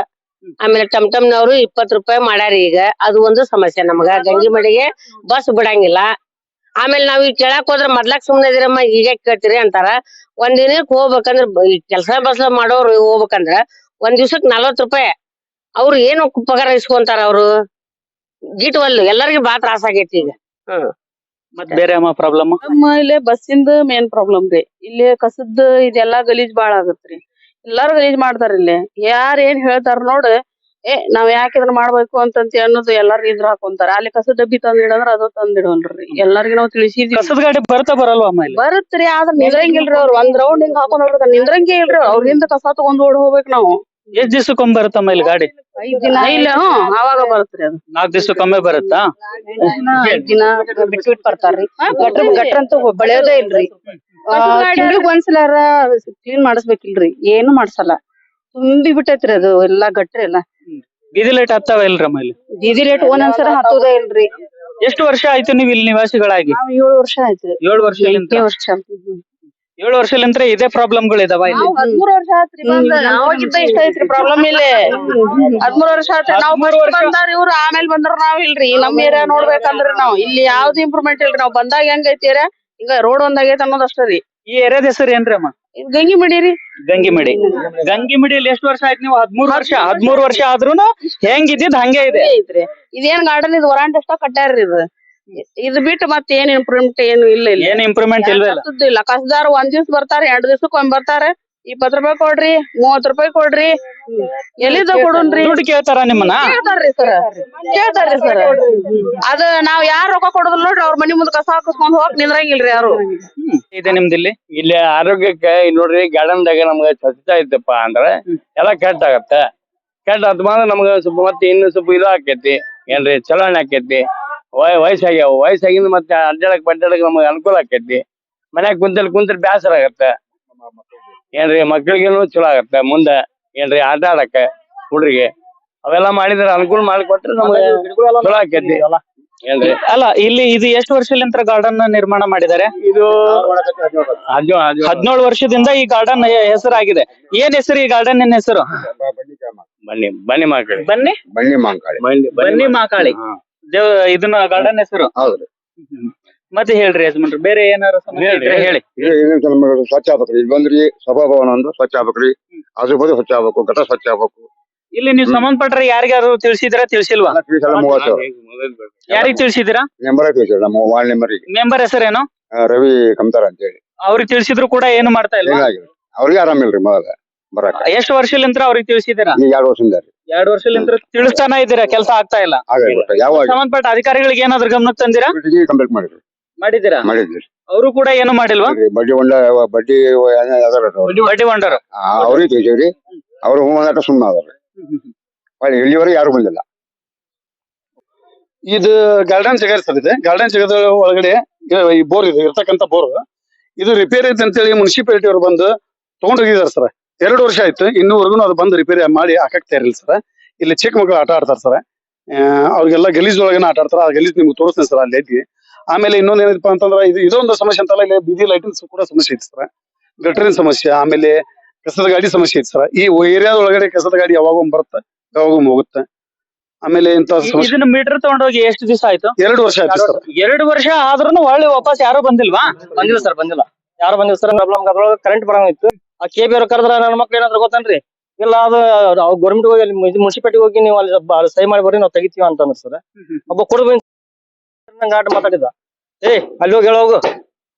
ಆಮೇಲೆ ಟಮ್ ಟಮ್ನವ್ರು ಇಪ್ಪತ್ ರೂಪಾಯಿ ಮಾಡ್ಯಾರ ಈಗ ಅದು ಒಂದು ಸಮಸ್ಯೆ ನಮಗ. ಗಂಗಿಮಡಿಗೆ ಬಸ್ ಬಿಡಂಗಿಲ್ಲ. ಆಮೇಲೆ ನಾವ್ ಈಗ ಕೇಳಕ್ ಹೋದ್ರ ಮೊದ್ಲಾಕ್ ಸುಮ್ನೆ ಇದೀರಮ್ಮ ಈಗ ಕೇಳ್ತೀರಿ ಅಂತಾರ. ಒಂದ್ ದಿನಕ್ ಹೋಗ್ಬೇಕಂದ್ರ ಬ- ಈ ಕೆಲ್ಸ ಬಸ್ ಮಾಡೋರು ಹೋಗ್ಬೇಕಂದ್ರ ಒಂದ್ ದಿವ್ಸಕ್ ನಲ್ವತ್ ರೂಪಾಯಿ. ಅವ್ರು ಏನು ಪಗಾರ ಇಸ್ಕೊಂತಾರ ಅವ್ರು? ಗಿಟ್ವಲ್ಲು ಎಲ್ಲರಿಗೂ ಬಾಳ ತ್ರಾಸ ಆಗೇತಿ ಈಗ. ಹ್ಮ್. ಮತ್ ಬೇರೆ ಅಮ್ಮ ಪ್ರಾಬ್ಲಮ್ ನಮ್ಮ ಇಲ್ಲೇ ಬಸ್ಸಿಂದ ಮೇನ್ ಪ್ರಾಬ್ಲಮ್ ರೀ. ಇಲ್ಲಿ ಕಸದ ಇದೆಲ್ಲಾ ಗಲೀಜ್ ಬಾಳ ಆಗತ್ರಿ. ಎಲ್ಲಾರು ಗಲೀಜ್ ಮಾಡ್ತಾರ ಇಲ್ಲಿ. ಯಾರ್ ಏನ್ ಹೇಳ್ತಾರ ನೋಡ್ ಏ ನಾವ್ ಯಾಕೆ ಇದನ್ನ ಮಾಡ್ಬೇಕು ಅಂತ ಅನ್ನೋದು ಎಲ್ಲಾರು ಇದ್ರ ಹಾಕೊಂತಾರ. ಅಲ್ಲಿ ಕಸದ ಡಬ್ಬಿ ತಂದಿಡಂದ್ರ ಅದು ತಂದಿಡೋಲ್ರಿ ಎಲ್ಲರಿಗೂ ನಾವ್ ತಿಳಿಸಿದ್ವಿ. ಕಸದ ಗಾಡಿ ಬರ್ತಾ ಬರಲ್ವಾ ಆಮೇಲೆ ಇಲ್ಲಿ? ಬರುತ್ರಿ ಆದ್ರ ನಿಂದ್ರಂಗಿಲ್ರಿ ಅವ್ರ. ಒಂದ್ ರೌಂಡ್ ಹಿಂಗ್ ಹಾಕೊಂಡ್ ಹೋಗ್ಬೇಕ ನಿಂದ್ರಂಗೆ ಇಲ್ರಿ ಅವ್ರಿಂದ ಕಸ ತಗೊಂಡ್ ಓಡ್ ಹೋಗ್ಬೇಕ್ ನಾವು. ಎಷ್ಟ್ ದಿವ್ಸಕ್ಕೊಮ್ಮೆ ಬರುತ್ತ ಆಮೇಲೆ ಗಾಡಿ? ಇಲ್ಲ ಹ್ಮ್ ಅವಾಗ ಬರುತ್ತ್ರಿ ಅದು. ನಾಲ್ಕು ದಿವ್ಸಕ್ಕೊಮ್ಮೆ ಬರುತ್ತಾ? ಐದ್ ದಿನ ಬಿಟ್ಟು ಬಿಟ್ಟು ಬರ್ತಾರ್ರಿ. ಗಟ್ರ ಗಟ್ರ ಅಂತೂ ಬೆಳೆಯೋದೇ ಇಲ್ರಿ. ತಿಂಗ್ಳಿಗ್ ಒಂದ್ಸಲಾರ ಕ್ಲೀನ್ ಮಾಡಿಸ್ಬೇಕಿಲ್ರಿ. ಏನು ಮಾಡ್ಸಲ್ಲ. ತುಂಬಿ ಬಿಟ್ಟೈತ್ರಿ ಅದು. ಎಲ್ಲಾ ಗಟ್ರಿ ಎಲ್ಲ ಬೀದಿ ಲೈಟ್ ಹತ್ತಾವ ಅಮ್ಮ ಇಲ್ಲಿ ಬೀದಿ ರೇಟ್ ಒಂದೊಂದ್ಸಲ ಹತ್ತೋದೇ ಇಲ್ರಿ. ಎಷ್ಟು ವರ್ಷ ಆಯ್ತು ನೀವು ಇಲ್ಲಿ ನಿವಾಸಿಗಳಾಗಿ? ನಾವ್ ಏಳು ವರ್ಷ ಆಯ್ತು ಏಳು ವರ್ಷ ಎಂಟನೇ ವರ್ಷ. ಏಳು ವರ್ಷಲಿಂತ್ರ ಇದೇ ಪ್ರಾಬ್ಲಮ್ಗಳು ಇದಾವ ಇಲ್ಲಿ? ಹದಿಮೂರು ವರ್ಷ ಆತ್ರಿ ಬಂದ. ಅವಾಗಿದ್ದ ಇಷ್ಟ ಐತ್ರಿ ಪ್ರಾಬ್ಲಮ್ ಇಲ್ಲಿ. ಹದಿಮೂರು ವರ್ಷ ಆತ್ರಿ ನಾವ್ first ಬಂದಾರ ಇವ್ರು ಆಮೇಲೆ ಬಂದ್ರ ನಾವ್ ಇಲ್ರಿ. ನಮ್ ಏರಿಯಾ ನೋಡ್ಬೇಕಂದ್ರ ನಾವ್. ಇಲ್ಲಿ ಯಾವ್ದು ಇಂಪ್ರೂವ್ಮೆಂಟ್ ಇಲ್ರಿ ನಾವ್ ಬಂದಾಗ ಹೆಂಗ್ ಐತಿ ಏರಿಯಾ ಈಗ ರೋಡ್ ಒಂದಾಗೈತೆ ಅನ್ನೋದ್ ಅಷ್ಟೇ ರೀ. ಈ ಏರಿಯಾದ ಹೆಸರು ಏನ್ರಿ ಅಮ್ಮ? ಗಂಗಿ ಮಡಿರಿ ಗಂಗಿಮಿಡಿ ಗಂಗಿಮಿಡಿಯಲ್ಲಿ ಎಷ್ಟು ವರ್ಷ ಆಯ್ತು ನೀವು? ಹದ್ಮೂರ್ ವರ್ಷ ಹದ್ಮೂರ್ ವರ್ಷ ಆದ್ರೂನು ಹೆಂಗಿದ್ದಿದ್ ಹಂಗೆ ಇದೆ. ಐತ್ರಿ. ಇದೇನ್ ಗಾರ್ಡನ್ ಇದು ವರಾಂಡ್ ಅಷ್ಟ ಕಟ್ಟಾರ್ರಿ ಇದು. ಇದು ಬಿಟ್ಟು ಮತ್ತೆ ಏನ್ ಇಂಪ್ರೂವ್ಮೆಂಟ್ ಏನು ಇಲ್ಲ ಇಲ್ಲ. ಏನ್ ಇಂಪ್ರೂವ್ಮೆಂಟ್ ಇಲ್ವೇ ಇಲ್ಲ. ಕಸದಾರ ಒಂದ್ ದಿವ್ಸ ಬರ್ತಾರ ಎರಡ್ ದಿವ್ಸಕ್ಕೊಮ್ಮೆ ಬರ್ತಾರ. ಇಪ್ಪತ್ ರೂಪಾಯಿ ಕೊಡ್ರಿ ಮೂವತ್ ರೂಪಾಯಿ ಕೊಡ್ರಿ. ಎಲ್ಲಿದ ಕೊಡುನ್ರಿ? ದುಡ್ಡು ಕೇಳ್ತಾರ ನಿಮ್ಮನ್ನ? ಕೇಳ್ತಾರ್ರಿ ಸರ್ ಕೇಳ್ತಾರ್ರಿ ಸರ್ ಅದ ನಾವ್ ಯಾರ್ ರೊಕ್ಕ ಕೊಡೋದಿಲ್ಲ ನೋಡ್ರಿ ಅವ್ರ ಮನಿ ಮುಂದ್ ಕಸ ಹಾಕಸ್ಕೊಂಡ್ ಹೋಗಕ್ ನಿಂದ್ರಂಗಿಲ್ರಿ ಯಾರು. ಇದೆ ನಿಮ್ದಿಲ್ಲಿ ಇಲ್ಲಿ? ಆರೋಗ್ಯಕ್ಕೆ ಇಲ್ಲಿ ನೋಡ್ರಿ ಗಾರ್ಡನ್ದಾಗ ನಮ್ಗೆ ಸ್ವಚ್ಛತಾ ಇತ್ತಪ್ಪ ಅಂದ್ರೆ ಎಲ್ಲ ಕೆಟ್ಟ ಆಗತ್ತೆ. ಕೆಟ್ಟ ಅದ್ ಮಾತ್ರ ನಮ್ಗೆ ಸ್ವಲ್ಪ ಮತ್ತೆ ಇನ್ನು ಸ್ವಲ್ಪ ಇದು ಆಕೇತಿ. ಏನ್ರಿ ಚಲನೆ ಆಕೇತಿ. ವಯ ವಯಸ್ಸಾಗ್ಯಾವ. ವಯಸ್ಸಾಗಿಂದ ಮತ್ತೆ ಅಡ್ಡಾಡಕ್ ಬಡ್ಡಾಡಕ್ ನಮ್ಗೆ ಅನುಕೂಲ ಆಕೈತಿ. ಮನ್ಯಾಗ ಕುಂತಲ್ ಕುಂತ್ರೆ ಬ್ಯಾಸರ ಆಗತ್ತೆ ಏನ್ರಿ ಮಕ್ಕಳಿಗೇನು ಚಲೋ ಆಗತ್ತೆ? ಮುಂದೆ ಏನ್ರಿ ಆಟ ಆಡಕ್ಕೆ ಹುಡ್ರಿಗೆ? ಅವೆಲ್ಲ ಮಾಡಿದ್ರೆ ಅನುಕೂಲ ಮಾಡಿಕೊಟ್ರೆ ನಮ್ಗೆ ಚಲೋ ಆಕೈತಿ. ಏನ್ರಿ? ಅಲ್ಲ ಇಲ್ಲಿ ಇದು ಎಷ್ಟು ವರ್ಷದಿಂದ ಗಾರ್ಡನ್ ನಿರ್ಮಾಣ ಮಾಡಿದ್ದಾರೆ? ಇದು ಹದಿನೇಳು ವರ್ಷದಿಂದ ಈ ಗಾರ್ಡನ್ ಹೆಸರಾಗಿದೆ. ಏನ್ ಹೆಸರು ಈ ಗಾರ್ಡನ್ ಹೆಸರು? ಬನ್ನಿ ಬನ್ನಿ ಮಾಕಾಳಿ ಬನ್ನಿ. ಬನ್ನಿ ಮಾಕಾಳಿ. ಬನ್ನಿ ಬನ್ನಿ ಮಾಕಾಳಿ. ದೇವ್ ಇದನ್ನ ಗಾರ್ಡನ್ ಹೆಸರು? ಹೌದ್ರಿ. ಮತ್ತೆ ಹೇಳ್ರಿ ಯಜಮಾನ್ರು ಬೇರೆ ಏನಾರ ಸಮಸ್ಯೆ ಇದ್ರೆ ಹೇಳಿ. ಸ್ವಚ್ಛ ಆಗ್ಬೇಕ್ರಿ ಇಲ್ಲಿ ಬಂದ್ರಿ ಸಭಾಭವನ ಅಂದ್ರೆ ಸ್ವಚ್ಛ ಆಗ್ಬೇಕ್ರಿ ಆಜು ಬಾಜು ಸ್ವಚ್ಛ ಆಗ್ಬೇಕು ಘಟ ಸ್ವಚ್ಛ ಆಗ್ಬೇಕು. ಇಲ್ಲಿ ನೀವು ಸಂಬಂಧಪಟ್ಟರೆ ಯಾರಿಗಾರು ತಿಳಿಸಿದ್ರ ತಿಳಿಸಿಲ್ವಾ? ಯಾರಿಗ ಮೂವತ್ತು. ಯಾರಿಗ್ ತಿಳಿಸಿದಿರಾ? ಮೆಂಬರ್ ತಿಳಿಸಿರಿ ನಮ್ಮ ವಾರ್ಡ್ ಮೆಂಬರ್ ಮೆಂಬರ್ ಹೆಸರೇನು? ರವಿ ಕಮ್ತಾರ ಅಂತ ಹೇಳಿ ಅವ್ರಿಗೆ ತಿಳಿಸಿದ್ರು ಕೂಡ ಏನು ಮಾಡ್ತಾ ಇಲ್ಲ ಏನಾಗಿಲ್ಲ ಅವ್ರಿಗೆ ಆರಾಮಿಲ್ರಿ ಮೊದಲ ಬರಕ. ಎಷ್ಟು ವರ್ಷಲಿಂತ್ರ ಅವ್ರಿಗೆ ತಿಳಿಸಿದಿರಾ ಈಗ ಎರಡು ವರ್ಷದಿಂದ ರೀ. ಎರಡು ವರ್ಷಲಿಂತ್ರ ತಿಳಿಸ್ತಾನ ಇದ್ದೀರಾ ಕೆಲಸ ಆಗ್ತಾ ಇಲ್ಲ? ಯಾವ ಸಂಬಂಧಪಟ್ಟ ಅಧಿಕಾರಿಗಳಿಗೆ ಏನಾದ್ರು ಗಮನಕ್ಕೆ ತಂದಿರಾ? ಕಂಪ್ಲೀಟ್ ಮಾಡಿದ್ರಿ. ಮಾಡಿದ್ದೀರಾ? ಮಾಡಿದ್ರಿ ಅವರು ಕೂಡ ಏನು ಮಾಡಿಲ್ವಾ? ಬಡ್ಡಿ ಹೊಂಡ ಬಡ್ಡಿ ಅದಾರ ಬಡ್ಡಿ ಹೊಂಡರು. ಅವ್ರಿಗೆ ತಿಳಿಸಿವ್ರಿ. ಅವ್ರು ಹೂ ಸುಮ್ಮನೆ ಅದಾರ ಹೊಳ್ಳಿ ಇಲ್ಲಿವರೆಗೆ ಯಾರು ಬಂದಿಲ್ಲ. ಇದು ಗಾರ್ಡನ್ ಸಿಗರ್ ಸರ್ ಇದೆ. ಗಾರ್ಡನ್ ಸಿಗದ ಒಳಗಡೆ ಈ ಬೋರ್ ಇದೆ ಇರ್ತಕ್ಕಂಥ ಬೋರ್. ಇದು ರಿಪೇರಿ ಐತೆ ಅಂತೇಳಿ ಮುನ್ಸಿಪಾಲಿಟಿ ಅವ್ರು ಬಂದು ತಗೊಂಡೋಗಿದಾರೆ ಸರ್. ಎರಡು ವರ್ಷ ಆಯ್ತು. ಇನ್ನೂವರೆಗೂ ಅದು ಬಂದು ರಿಪೇರಿ ಮಾಡಿ ಹಾಕಕ್ತಾ ಇರಲಿಲ್ಲ ಸರ್. ಇಲ್ಲಿ ಚಿಕ್ಕ ಮಕ್ಕಳು ಆಟ ಆಡ್ತಾರೆ ಸರ್. ಅವ್ರಿಗೆಲ್ಲ ಗಲೀಜ್ ಒಳಗನ ಆಟ ಆಡ್ತಾರೆ. ಆ ಗಲೀಜ್ ನಿಮ್ಗೆ ತೋರಿಸ್ತೀನಿ ಸರ್ ಅಲ್ಲಿ ಐತಿ ಆಮೇಲೆ ಇನ್ನೊಂದ್ ಏನಪ್ಪ ಅಂತಂದ್ರೆ ಇದು ಇದೊಂದು ಸಮಸ್ಯೆ ಅಂತಲ್ಲ ಇಲ್ಲಿ ಬೀದಿ ಲೈಟಿಂಗ್ಸ್ ಕೂಡ ಸಮಸ್ಯೆ ಐತಿ ಸರ್. ಗಟರಿನ ಸಮಸ್ಯೆ ಆಮೇಲೆ ಕಸದ ಗಾಡಿ ಸಮಸ್ಯೆ ಐತಿ ಸರ್. ಈ ಏರಿಯಾದ ಒಳಗಡೆ ಕಸದ ಗಾಡಿ ಯಾವಾಗ ಬರುತ್ತೆ ಯಾವಾಗ ಹೋಗುತ್ತೆ? ಆಮೇಲೆ ಇಂತ ಇದನ್ನ ಮೀಟರ್ ತಗೊಂಡೋಗಿ ಎಷ್ಟು ದಿವಸ ಆಯ್ತು? ಎರಡು ವರ್ಷ ಆಯ್ತು ಸರ್. ಎರಡು ವರ್ಷ ಆದ್ರೂ ಒಳ್ಳೆ ವಾಪಸ್ ಯಾರು ಬಂದಿಲ್ವಾ? ಬಂದಿಲ್ಲ ಸರ್ ಬಂದಿಲ್ಲ. ಯಾರು ಬಂದಿಲ್ಲ ಸರ್ ಪ್ರಾಬ್ಲಮ್ ಅದ್ರೊಳಗೆ ಕರೆಂಟ್ ಬರಂಗಿತ್ತು ಆ ಕೆ ಬಿ ಅವ್ರು ಕರೆದ್ರ ನನ್ನ ಮಕ್ಳು ಏನಾದ್ರು ಗೊತ್ತನ್ರಿ? ಇಲ್ಲ ಅದು ಗೌರ್ಮೆಂಟ್ ಹೋಗಿ ಅಲ್ಲಿ ಮುನ್ಸಿಪಾಲಿಟಿ ಹೋಗಿ ನೀವು ಅಲ್ಲಿ ಸಹಿ ಮಾಡಿ ಬರ್ರಿ ನಾವು ತೆಗಿತೀವಿ ಅಂತ ಅನ್ನಿಸ್ತದೆ ಒಬ್ಬ ಆಟ ಮಾತಾಡಿದ ಏ ಅಲ್ಲಿ ಹೋಗಿ ಹೇಳೋಗು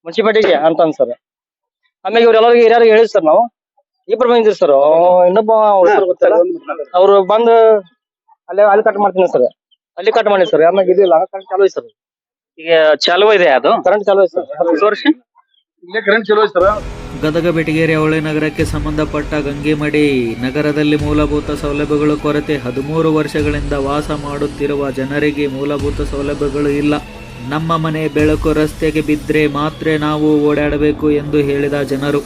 ಮುನ್ಸಿಪಾಲಿಟಿಗೆ ಅಂತ ಅನ್ಸರ್ ಸರ್. ಆಮೇಲೆ ಇವ್ರೆಲ್ಲರಿಗೆ ಹಿರಿಯರಿಗೆ ಹೇಳಿ ಸರ್ ನಾವು. ಇಬ್ರು ಬಂದಿದ್ರು ಸರ್. ಇನ್ನೊಬ್ಬ ಅವ್ರ ಹೆಸ್ರು ಗೊತ್ತಿಲ್ಲ ಅವ್ರು ಬಂದು ಅಲ್ಲೇ ಅಲ್ಲಿ ಕಟ್ ಮಾಡ್ತೀನಿ ಸರ್. ಅಲ್ಲಿ ಕಟ್ ಮಾಡಿ ಸರ್. ಆಮೇಲೆ ಇದಿಲ್ಲ ಕರೆಂಟ್ ಚಾಲು ಐತೆ ಸರ್. ಈಗ ಚಾಲು ಇದೆ ಅದು? ಕರೆಂಟ್ ಚಾಲು ಐತೆ ಸರ್. ತೋರ್ಸಿ ಇಲ್ಲೇ ಕರೆಂಟ್ ಚಲೋ ಐತೆ ಸರ್. ಗದಗ ಬೆಟಗೇರಿ ಅವಳಿ ನಗರಕ್ಕೆ ಸಂಬಂಧಪಟ್ಟ ಗಂಗೆಮಡಿ ನಗರದಲ್ಲಿ ಮೂಲಭೂತ ಸೌಲಭ್ಯಗಳು ಕೊರತೆ ಹದಿಮೂರು ವರ್ಷಗಳಿಂದ ವಾಸ ಮಾಡುತ್ತಿರುವ ಜನರಿಗೆ ಮೂಲಭೂತ ಸೌಲಭ್ಯಗಳು ಇಲ್ಲ. ನಮ್ಮ ಮನೆ ಬೆಳಕು ರಸ್ತೆಗೆ ಬಿದ್ದರೆ ಮಾತ್ರ ನಾವು ಓಡಾಡಬೇಕು ಎಂದು ಹೇಳಿದ ಜನರು.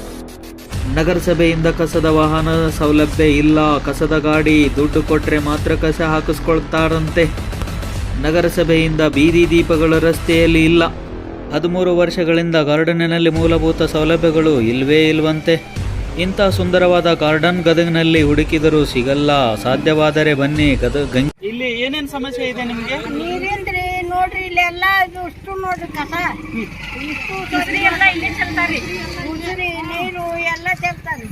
ನಗರಸಭೆಯಿಂದ ಕಸದ ವಾಹನ ಸೌಲಭ್ಯ ಇಲ್ಲ ಕಸದ ಗಾಡಿ ದುಡ್ಡು ಕೊಟ್ರೆ ಮಾತ್ರ ಕಸ ಹಾಕಿಸ್ಕೊಳ್ತಾರಂತೆ. ನಗರಸಭೆಯಿಂದ ಬೀದಿ ದೀಪಗಳು ರಸ್ತೆಯಲ್ಲಿ ಇಲ್ಲ. ಹದಿಮೂರು ವರ್ಷಗಳಿಂದ ಗಾರ್ಡನ್ನಲ್ಲಿ ಮೂಲಭೂತ ಸೌಲಭ್ಯಗಳು ಇಲ್ವೇ ಇಲ್ವಂತೆ. ಇಂಥ ಸುಂದರವಾದ ಗಾರ್ಡನ್ ಗದಗಿನಲ್ಲಿ ಹುಡುಕಿದರೂ ಸಿಗಲ್ಲ. ಸಾಧ್ಯವಾದರೆ ಬನ್ನಿ ಗದಗ ಇಲ್ಲಿ ಏನೇನು ಸಮಸ್ಯೆ ಇದೆ ನಿಮಗೆ? ನೋಡ್ರಿ ಇಲ್ಲೆಲ್ಲ ಇಷ್ಟು ನೋಡ್ರಿ ಕಸ. ಇಷ್ಟು ಉಸಿರಿ ಎಲ್ಲ ಇಲ್ಲಿ ಚೆಲ್ತಾರಿ. ಉಸಿರಿ ನೀರು ಎಲ್ಲ ಚೆಲ್ತಾರಿ.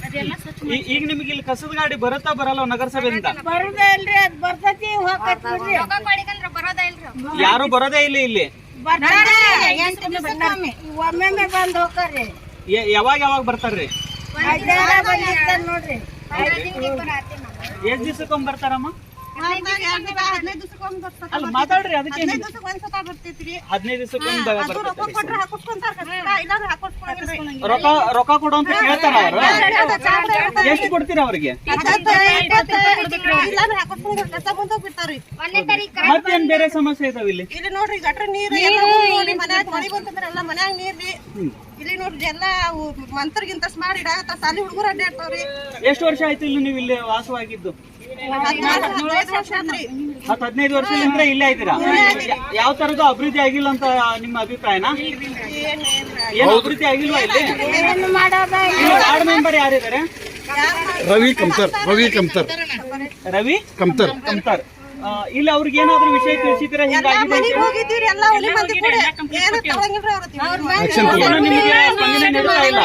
ಈಗ ನಿಮಗೆ ಇಲ್ಲಿ ಕಸದ ಗಾಡಿ ಬರುತ್ತಾ ಬರಲ್ಲ ನಗರಸಭೆಯಿಂದ? ಬರುದಲ್ರಿ ಅದ್ ಬರ್ತೈತಿ ಹೋಗತ್ ಬಿಡ್ರಿ ಬರೋದೇ ಇಲ್ರಿ. ಯಾರು ಬರೋದೇ ಇಲ್ಲ ಇಲ್ಲಿ? ಒಮ್ಮೆ ಬಂದ್ ಹೋಗ್ತಾರ್ರಿ. ಯಾವಾಗ ಯಾವಾಗ ಬರ್ತಾರ್ರಿ? ನೋಡ್ರಿ. ಎಷ್ಟ್ ದಿವ್ಸಕ್ಕೊಮ್ಮೆ ಬರ್ತಾರಮ್ಮ? ಅಲ್ಲ ಮಾತಾಡ್ರಿ ಅದಕ್ಕೆ ಹದಿನೈದು ದಿವಸಕ್ಕೊಮ್ಮೆ ಬರ್ತಾರೆ. ರೊಕ್ಕ ರೊಕ್ಕ ಕೊಡು ಅಂತ ಕೇಳ್ತಾರ ಅವ್ರು. ಎಷ್ಟು ಕೊಡ್ತೀರಾ ಅವ್ರಿಗೆ? ಮತ್ತೇನ್ ಬೇರೆ ಸಮಸ್ಯೆ ಇದಾವ ಇಲ್ಲಿ? ಇಲ್ಲಿ ನೋಡ್ರಿ ಗಟ್ರ ನೀರು ಮನ್ಯಾಗ ಮಳಿ ಬಂತಂದ್ರ ಎಲ್ಲ ಮನ್ಯಾಗ ನೀರ್ರಿ. ಇಲ್ಲಿ ನೋಡ್ರಿ ಎಲ್ಲ ಮಂತ್ರಗಿಂತ ಮಾಡಿ ಸಾಲಿ ಹುಡುಗರು ಅಡ್ಡಾಡ್ತಾವ್ರಿ. ಎಷ್ಟು ವರ್ಷ ಆಯ್ತು ಇಲ್ಲಿ ನೀವು ಇಲ್ಲಿ ವಾಸವಾಗಿದ್ದು? ಹದಿನೈದು ವರ್ಷ ಆತ್ರಿ ಹತ್ತು ಹದಿನೈದು ವರ್ಷದಿಂದ ಇಲ್ಲೇ ಇದ್ದೀರಾ? ಯಾವ ತರದ ಅಭಿವೃದ್ಧಿ ಆಗಿಲ್ಲ ಅಂತ ನಿಮ್ಮ ಅಭಿಪ್ರಾಯನ? ಏನು ಅಭಿವೃದ್ಧಿ ಆಗಿಲ್ವಾ ಇಲ್ಲಿ? ವಾರ್ಡ್ ಮೆಂಬರ್ ಯಾರಿದ್ದಾರೆ? ರವಿ ಕಮ್ತರ್ ರವಿ ಕಮ್ತರ್. ರವಿ ಕಮ್ತರ್. ಕಂತಾರ್ ಆ, ಇಲ್ಲಿ ಅವ್ರಿಗೆ ಏನಾದ್ರು ವಿಷಯ ತಿಳಿಸಿದ್ರೆ ನಿಮಗೆ ಸ್ಪಂದನೆ ನೀಡ್ತಾ ಇಲ್ಲ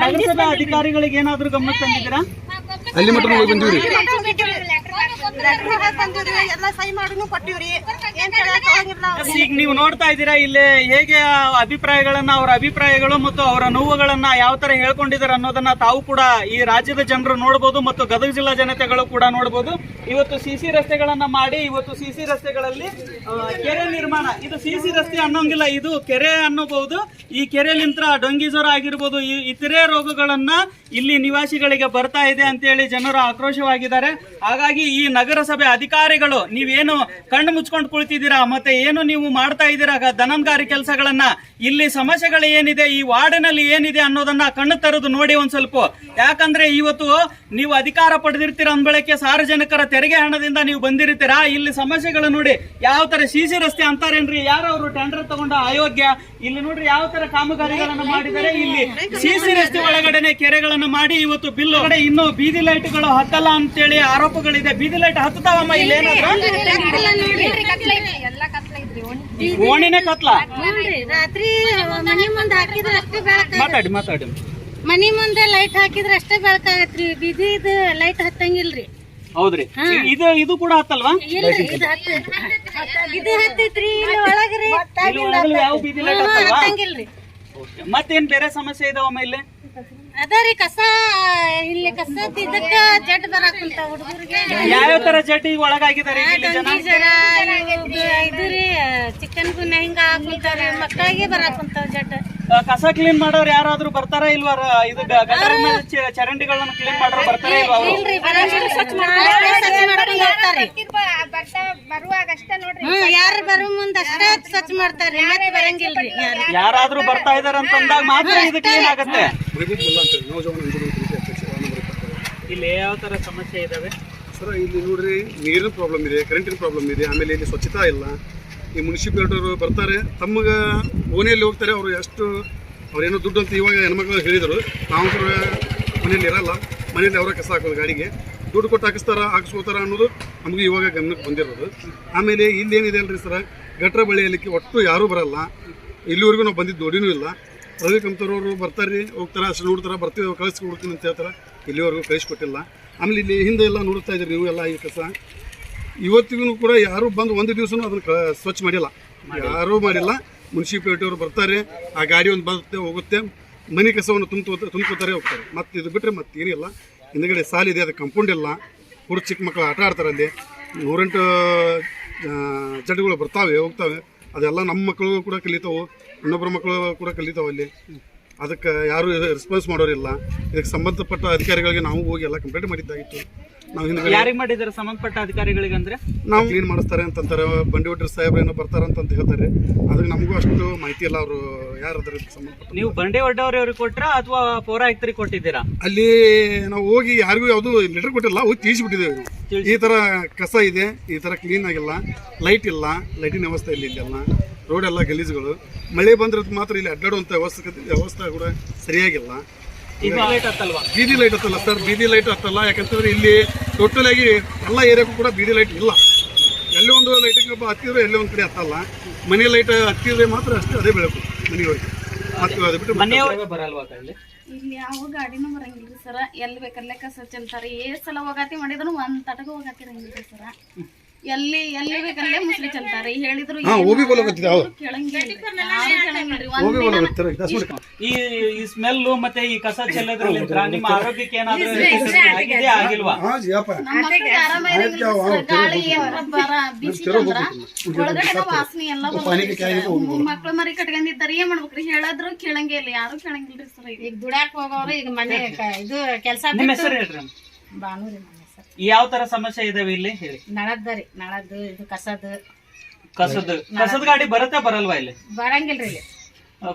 ನಗರಸಭೆ ಅಧಿಕಾರಿಗಳಿಗೆ ಏನಾದ್ರು ಗಮನ ತಂದಿದ್ದೀರಾ? ಅಲ್ಲಿ ಮಟ್ಟ ಹೋಗಿ ಬಂದಿವ್ರಿ. ಈಗ ನೀವು ನೋಡ್ತಾ ಇದ್ದೀರಾ ಇಲ್ಲಿ ಹೇಗೆ ಅಭಿಪ್ರಾಯಗಳನ್ನ ಅವರ ಅಭಿಪ್ರಾಯಗಳು ಮತ್ತು ಅವರ ನೋವುಗಳನ್ನ ಯಾವ ತರ ಹೇಳ್ಕೊಂಡಿದ್ದಾರೆ ಅನ್ನೋದನ್ನ ತಾವು ಕೂಡ ಈ ರಾಜ್ಯದ ಜನರು ನೋಡಬಹುದು ಮತ್ತು ಗದಗ ಜಿಲ್ಲಾ ಜನತೆಗಳು ಕೂಡ ನೋಡಬಹುದು ಇವತ್ತು ಸಿಸಿ ರಸ್ತೆಗಳನ್ನ ಮಾಡಿ, ಇವತ್ತು ಸಿಸಿ ರಸ್ತೆಗಳಲ್ಲಿ ಕೆರೆ ನಿರ್ಮಾಣ. ಇದು ಸಿಸಿ ರಸ್ತೆ ಅನ್ನೋಂಗಿಲ್ಲ, ಇದು ಕೆರೆ ಅನ್ನಬಹುದು. ಈ ಕೆರೆಲಿಂತ್ರ ಡೊಂಗಿ ಜ್ವರ ಆಗಿರ್ಬೋದು, ಈ ಇತರೆ ರೋಗಗಳನ್ನ ಇಲ್ಲಿ ನಿವಾಸಿಗಳಿಗೆ ಬರ್ತಾ ಇದೆ ಅಂತೇಳಿ ಜನರು ಆಕ್ರೋಶವಾಗಿದ್ದಾರೆ. ಹಾಗಾಗಿ ಈ ನಗರಸಭೆ ಅಧಿಕಾರಿಗಳು, ನೀವೇನು ಕಣ್ಣು ಮುಚ್ಕೊಂಡು ಕುಳಿತಿದ್ದೀರಾ? ಮತ್ತೆ ಏನು ನೀವು ಮಾಡ್ತಾ ಇದ್ದೀರಾ? ದನಂಗಾರಿ ಕೆಲಸಗಳನ್ನ? ಇಲ್ಲಿ ಸಮಸ್ಯೆಗಳು ಏನಿದೆ? ಈ ವಾರ್ಡಿನಲ್ಲಿ ಏನಿದೆ ಅನ್ನೋದನ್ನ ಕಣ್ಣು ತರದು ನೋಡಿ ಒಂದ್ ಸ್ವಲ್ಪ. ಯಾಕಂದ್ರೆ ಇವತ್ತು ನೀವು ಅಧಿಕಾರ ಪಡೆದಿರ್ತೀರ ಅಂದ ಸಾರ್ವಜನಿಕರ ತೆರಿಗೆ ಹಣದಿಂದ ನೀವು ಬಂದಿರ್ತೀರಾ ಇಲ್ಲಿ ಸಮಸ್ಯೆಗಳು ನೋಡಿ ಯಾವ ತರ ಸಿಸಿ ರಸ್ತೆ ಅಂತಾರೇನ್ರಿ? ಯಾರು ಅವರು ಟೆಂಡರ್ ತಗೊಂಡ ಅಯೋಗ್ಯ? ಇಲ್ಲಿ ನೋಡ್ರಿ ಯಾವ ತರ ಕಾಮಗಾರಿಗಳನ್ನ ಮಾಡಿದರೆ ಇಲ್ಲಿ ಸಿಸಿ ರಸ್ತೆ ಒಳಗಡೆನೆ ಕೆರೆಗಳನ್ನು ಮಾಡಿ ಇವತ್ತು ಬಿಲ್ ಒಳಗಡೆ ಇನ್ನು ಬೀದಿ ಲೈಟ್ಗಳು ಹತ್ತಲ್ಲ ಅಂತೇಳಿ ಆರೋಪಗಳಿದೆ. ಬೀದಿ ಲೈಟ್ ಹತ್ತತಾವಮ್ಮ ಇಲ್ಲಿ ಏನಾದ್ರು? ಎಲ್ಲ ಕತ್ಲೈತಿ ಎಲ್ಲ ಕತ್ಲೈತಿ ಓಣಿನೇ ಕತ್ಲ? ಹ್ಞೂನ್ರಿ ರಾತ್ರಿ ಮನಿ ಮುಂದ್ ಹಾಕಿದ್ರ ಅಷ್ಟೇ ಬೆಳಕ ಮಾತಾಡಿ ಮಾತಾಡಿ. ಮನಿ ಮುಂದೆ ಲೈಟ್ ಹಾಕಿದ್ರೆ ಅಷ್ಟೇ ಬೆಳಕಾಗತ್ರಿ ಬಿದಿದ್ ಲೈಟ್ ಹತ್ತಂಗಿಲ್ರಿ. ಹೌದ್ರಿ. ಇದು ಇದು ಕೂಡ ಹತ್ತಲ್ವಾ? ಇಲ್ರಿ ಇದು ಹತ್ತ ಇದು ಹತ್ತೈತ್ರಿ ಇಲ್ಲಿ ಒಳಗ್ರಿ. ಇಲ್ಲಿ ಒಳಗಡೆ ಯಾವ ಬೀದಿ ಲೈಟ್ ಹ್ಮ್, ಹತ್ತಲ್ವಾ? ಹತ್ತಂಗಿಲ್ರಿ. ಮತ್ತೇನ್ ಬೇರೆ ಸಮಸ್ಯೆ ಇದಾವಮ್ಮ ಇಲ್ಲಿ? ಅದರಿ ಕಸ ಇಲ್ಲಿ ಕಸ ಇದಕ್ಕ ಜಟ್ ಬರಾಕ್ ಯಾವ ಹುಡುಗರಿಗೆ. ಯಾವ್ಯಾವ ತರ ಜಟ್ ಒಳಗಾಗಿದ್ದಾರೆ ಈಗ ಇಲ್ಲಿ ಜನ? ಜರ ಇದು ರೀ ಚಿಕನ್ ಗುನ್ಯ ಹಿಂಗ ಹಾಕುಂತಾವ್ರಿ ಮಕ್ಕಳಿಗೆ ಬರಾಕ್ ಜಟ್ಟ ಜಡ್. ಆ, ಕಸ ಕ್ಲೀನ್ ಮಾಡೋರು ಯಾರಾದ್ರೂ ಬರ್ತಾರ ಇಲ್ವಾ? ಇದು ಗಟಾರ ಮೇಲೆ ಚರಂಡಿಗಳನ್ನ ಕ್ಲೀನ್ ಮಾಡೋರು ಬರ್ತಾರ ಇಲ್ವಾ ಸ್ವಚ್ಛ ಮಾಡ್ತಾರೆ. ಯಾರು ಬರೋ ಮುಂದ ಅಷ್ಟೇ ಸ್ವಚ್ಛ ಬರಂಗಿಲ್ರಿ ಯಾರಾದ್ರೂ ಬರ್ತಾ ಇದಾರ ಅಂತಂದಾಗ ಮಾತ್ರ ಇದು ಕ್ಲೀನ್ ಆಗತ್ತೆ. ಇಲ್ಲಿ ಯಾವ ತರ ಸಮಸ್ಯೆ ಇದಾವೆ? ಸರ್ ಇಲ್ಲಿ ನೋಡ್ರಿ ನೀರಿನ ಪ್ರಾಬ್ಲಮ್ ಇದೆ ಕರೆಂಟಿನ ಪ್ರಾಬ್ಲಮ್ ಇದೆ ಆಮೇಲೆ ಇಲ್ಲಿ ಸ್ವಚ್ಛತಾ ಇಲ್ಲ. ಈ ಮುನ್ಸಿಪಾಲಿಟಿಯವರು ಬರ್ತಾರೆ. ತಮಗೆ ಓಣಿಯಲ್ಲಿ ಹೋಗ್ತಾರೆ. ಅವರು ಎಷ್ಟು ಅವ್ರೇನೋ ದುಡ್ಡು ಅಂತ ಇವಾಗ ಹೆಣ್ಮಕ್ಳು ಹೇಳಿದರು. ನಾವು ಮನೇಲಿ ಇರಲ್ಲ. ಮನೇಲಿ ಅವರ ಕಸ ಹಾಕೋದು ಗಾಡಿಗೆ. ದುಡ್ಡು ಕೊಟ್ಟು ಹಾಕಿಸ್ತಾರ, ಹಾಕಿಸ್ಕೋತಾರ ಅನ್ನೋದು ನಮಗೆ ಇವಾಗ ಗಮನಕ್ಕೆ ಬಂದಿರೋದು. ಆಮೇಲೆ ಇಲ್ಲೇನಿದೆ ಅಲ್ರಿ ಸರ್? ಗಟ್ರ ಬಳಿಯಲಿಕ್ಕೆ ಒಟ್ಟು ಯಾರೂ ಬರಲ್ಲ. ಇಲ್ಲಿವರೆಗೂ ನಾವು ಬಂದಿದ್ದು ನೋಡಿನೂ ಇಲ್ಲ. ರವಿ ಕಂತರವರು ಬರ್ತಾರೆ ಹೋಗ್ತಾರೆ, ಅಷ್ಟು ನೋಡ್ತಾರೆ, ಬರ್ತೀವಿ ಕಳಿಸ್ಕೊಡ್ತೀನಿ ಅಂತ ಹೇಳ್ತಾರೆ. ಇಲ್ಲಿವರೆಗೂ ಕಳಿಸ್ಕೊಟ್ಟಿಲ್ಲ ಆಮೇಲೆ ಇಲ್ಲಿ ಹಿಂದೆ ಎಲ್ಲ ನೋಡ್ತಾ ಇದ್ದೀರಿ ನೀವು ಎಲ್ಲ ಈ ಕಸ. ಇವತ್ತಿಗೂ ಕೂಡ ಯಾರು ಬಂದು ಒಂದು ದಿವಸನೂ ಅದನ್ನು ಕ ಸ್ವಚ್ಛ ಮಾಡಿಲ್ಲ. ಯಾರೂ ಮಾಡಿಲ್ಲ. ಮುನ್ಸಿಪಾಲಿಟಿಯವರು ಬರ್ತಾರೆ. ಆ ಗಾಡಿ ಒಂದು ಬರುತ್ತೆ ಹೋಗುತ್ತೆ. ಮನೆ ಕಸವನ್ನು ತುಂಬ ತುಂಬ್ಕೋತಾರೆ ಹೋಗ್ತಾರೆ. ಮತ್ತೆ ಇದು ಬಿಟ್ಟರೆ ಮತ್ತೆ ಏನಿಲ್ಲ ಹಿಂದ್ಗಡೆ ಸಾಲಿದೆ ಅದು ಕಂಪೌಂಡ್ ಇಲ್ಲ. ಹುಡುಗ ಚಿಕ್ಕ ಮಕ್ಕಳು ಆಟ ಆಡ್ತಾರೆ ಅಲ್ಲಿ. ನೂರೆಂಟು ಜಡ್ಗಳು ಬರ್ತಾವೆ ಹೋಗ್ತಾವೆ. ಅದೆಲ್ಲ ನಮ್ಮ ಮಕ್ಕಳು ಕೂಡ ಕಲಿತಾವೆ. ಇನ್ನೊಬ್ಬರ ಮಕ್ಕಳು ಕೂಡ ಕಲಿತಾವೆ ಅಲ್ಲಿ. ಅದಕ್ಕೆ ಯಾರು ರೆಸ್ಪಾನ್ಸ್ ಮಾಡೋರಿಲ್ಲ. ಇದಕ್ಕೆ ಸಂಬಂಧಪಟ್ಟ ಅಧಿಕಾರಿಗಳಿಗೆ ನಾವು ಹೋಗಿ ಎಲ್ಲ ಕಂಪ್ಲೇಂಟ್ ಮಾಡಿದ್ದಾಗಿತ್ತು. ಹಿಂದ್ಗಡೆ ಯಾರಿಗ್ ಮಾಡಿದಾರೆ ಸಂಬಂಧಪಟ್ಟ ಅಧಿಕಾರಿಗಳಿಗೆ ಅಂದ್ರೆ? ನಾವು ಕ್ಲೀನ್ ಮಾಡಿಸ್ತಾರೆ ಅಂತಂತಾರೆ. ಬಂಡಿ ಒಡ್ರಿ ಸಾಹೇಬ್ರು ಏನೋ ಬರ್ತಾರೆ ಅಂತ ಹೇಳ್ತಾರೆ. ಅದಕ್ಕೆ ನಮಗೂ ಅಷ್ಟು ಮಾಹಿತಿ ಇಲ್ಲ. ಅವರು ಯಾರು ಅದ್ರ ಸಂಬಂಧಪಟ್ಟ ನೀವು ಬಂಡೆ ಒಡ್ಡವ್ರವ್ರಿಗೆ ಕೊಟ್ರ ಅಥವಾ ಪೌರಾಯುಕ್ತರಿಗೆ ಕೊಟ್ಟಿದ್ದೀರಾ? ಅಲ್ಲಿ ನಾವು ಹೋಗಿ ಯಾರಿಗೂ ಯಾವುದು ಲೆಟರ್ ಕೊಟ್ಟಿಲ್ಲ. ಹೋಗಿ ತಿಳಿಸ್ಬಿಟ್ಟಿದ್ದೇವೆ ಈ ತರ ಕಸ ಇದೆ. ಈ ತರ ಕ್ಲೀನ್ ಆಗಿಲ್ಲ. ಲೈಟ್ ಇಲ್ಲ. ಲೈಟಿನ ವ್ಯವಸ್ಥೆ ಇಲ್ಲ ಇಲ್ಲೆಲ್ಲ ರೋಡ್ ಎಲ್ಲ ಗಲೀಜುಗಳು. ಮಳೆ ಬಂದ್ರೆ ಮಾತ್ರ ಇಲ್ಲಿ ಅಡ್ಡಾಡುವಂಥ ವ್ಯವಸ್ಥೆ ವ್ಯವಸ್ಥೆ ಕೂಡ ಸರಿಯಾಗಿಲ್ಲ. ಬೀದಿ ಲೈಟ್ ಹತ್ತಲ್ಲ ಸರ್ ಬೀದಿ ಲೈಟ್ ಹತ್ತಲ್ಲ. ಯಾಕಂತಂದ್ರೆ ಇಲ್ಲಿ ಟೋಟಲ್ ಆಗಿ ಎಲ್ಲ ಏರಿಯಾಕ್ಕೂ ಕೂಡ ಬೀದಿ ಲೈಟ್ ಇಲ್ಲ. ಎಲ್ಲೇ ಒಂದು ಲೈಟಿಗೆ ಒಬ್ಬ ಹತ್ತಿದ್ರೆ ಎಲ್ಲೇ ಒಂದು ಕಡೆ ಹತ್ತಲ್ಲ. ಮನೆ ಲೈಟ್ ಹತ್ತಿದ್ರೆ ಮಾತ್ರ ಅಷ್ಟೇ ಅದೇ ಬೆಳಕು ಮನೆಯವರಿಗೆ. ಮತ್ತೆ ಅದು ಬಿಟ್ಟು ಮನೆಯವ್ರೆ ಬರಲ್ವಾ ಇಲ್ಲಿ ಇಲ್ಲಿ ಯಾವ ಗಾಡಿನೂ ಬರಂಗಿಲ್ರಿ ಸರ ಎಲ್ಲಿ ಬೇಕಲ್ಲೇ ಕಸ ಚೆಲ್ತಾರೆ ಏ ಸಲ ಹೋಗಾತಿ ಮಾಡಿದ್ರು ಒಂದ್ ತಟಕ ಹೋಗಾತಿರಂಗಿಲ್ರಿ ಸರ ಎಲ್ಲಿ ಎಲ್ಲಿ ಬೇಕಲ್ಲೇ ಮುಸ್ಲಿ ಚೆಲ್ತಾರೆ. ಹೇಳಿದ್ರು ಹಾ, ಹೌದು. ಈ ಈ ಸ್ಮೆಲ್ ಮತ್ತೆ ಈ ಕಸ ಚೆಲ್ಲೋದ್ರಲ್ಲಿಂದ ನಿಮ್ಮ ಆರೋಗ್ಯಕ್ಕೆ ಏನಾದ್ರೂ ಆಗಿದೆ ಆಗಿಲ್ವಾ? ಹಾ ಜಿಯಪ್ಪ ಗಾಳಿ ಬಿಸಿ ಒಳಗಡೆ ವಾಸನೆ ಎಲ್ಲ ಮಕ್ಳು ಮರಿ ಕಟ್ಕೊಂಡಿದ್ದಾರೆ. ಏನ್ ಮಾಡ್ಬೇಕ್ರಿ? ಹೇಳಿದ್ರು ಕೇಳಂಗೇ ಇಲ್ಲ ಯಾರು ಕೇಳಂಗಿಲ್ರಿ ಸರ್ ಈಗ. ಈಗ ದುಡ್ಯಾಕ್ ಹೋಗೋರು ಈಗ ಮನೆ ಇದು ಕೆಲಸ ನಿಮ್ಮ ಹೆಸರು ಹೇಳ್ರಿ. ಯಾವ ತರ ಸಮಸ್ಯೆ ಇದಾವೆ ಇಲ್ಲಿ? ಹೇಳಿ. ನಳದ್ದ ರೀ ನಳದ್ದು ಇದು ಕಸದ. ಕಸದ. ಕಸದ ಗಾಡಿ ಬರತ್ತಾ ಬರಲ್ವಾ ಇಲ್ಲಿ? ಬರಂಗಿಲ್ರಿ ಇಲ್ಲಿ.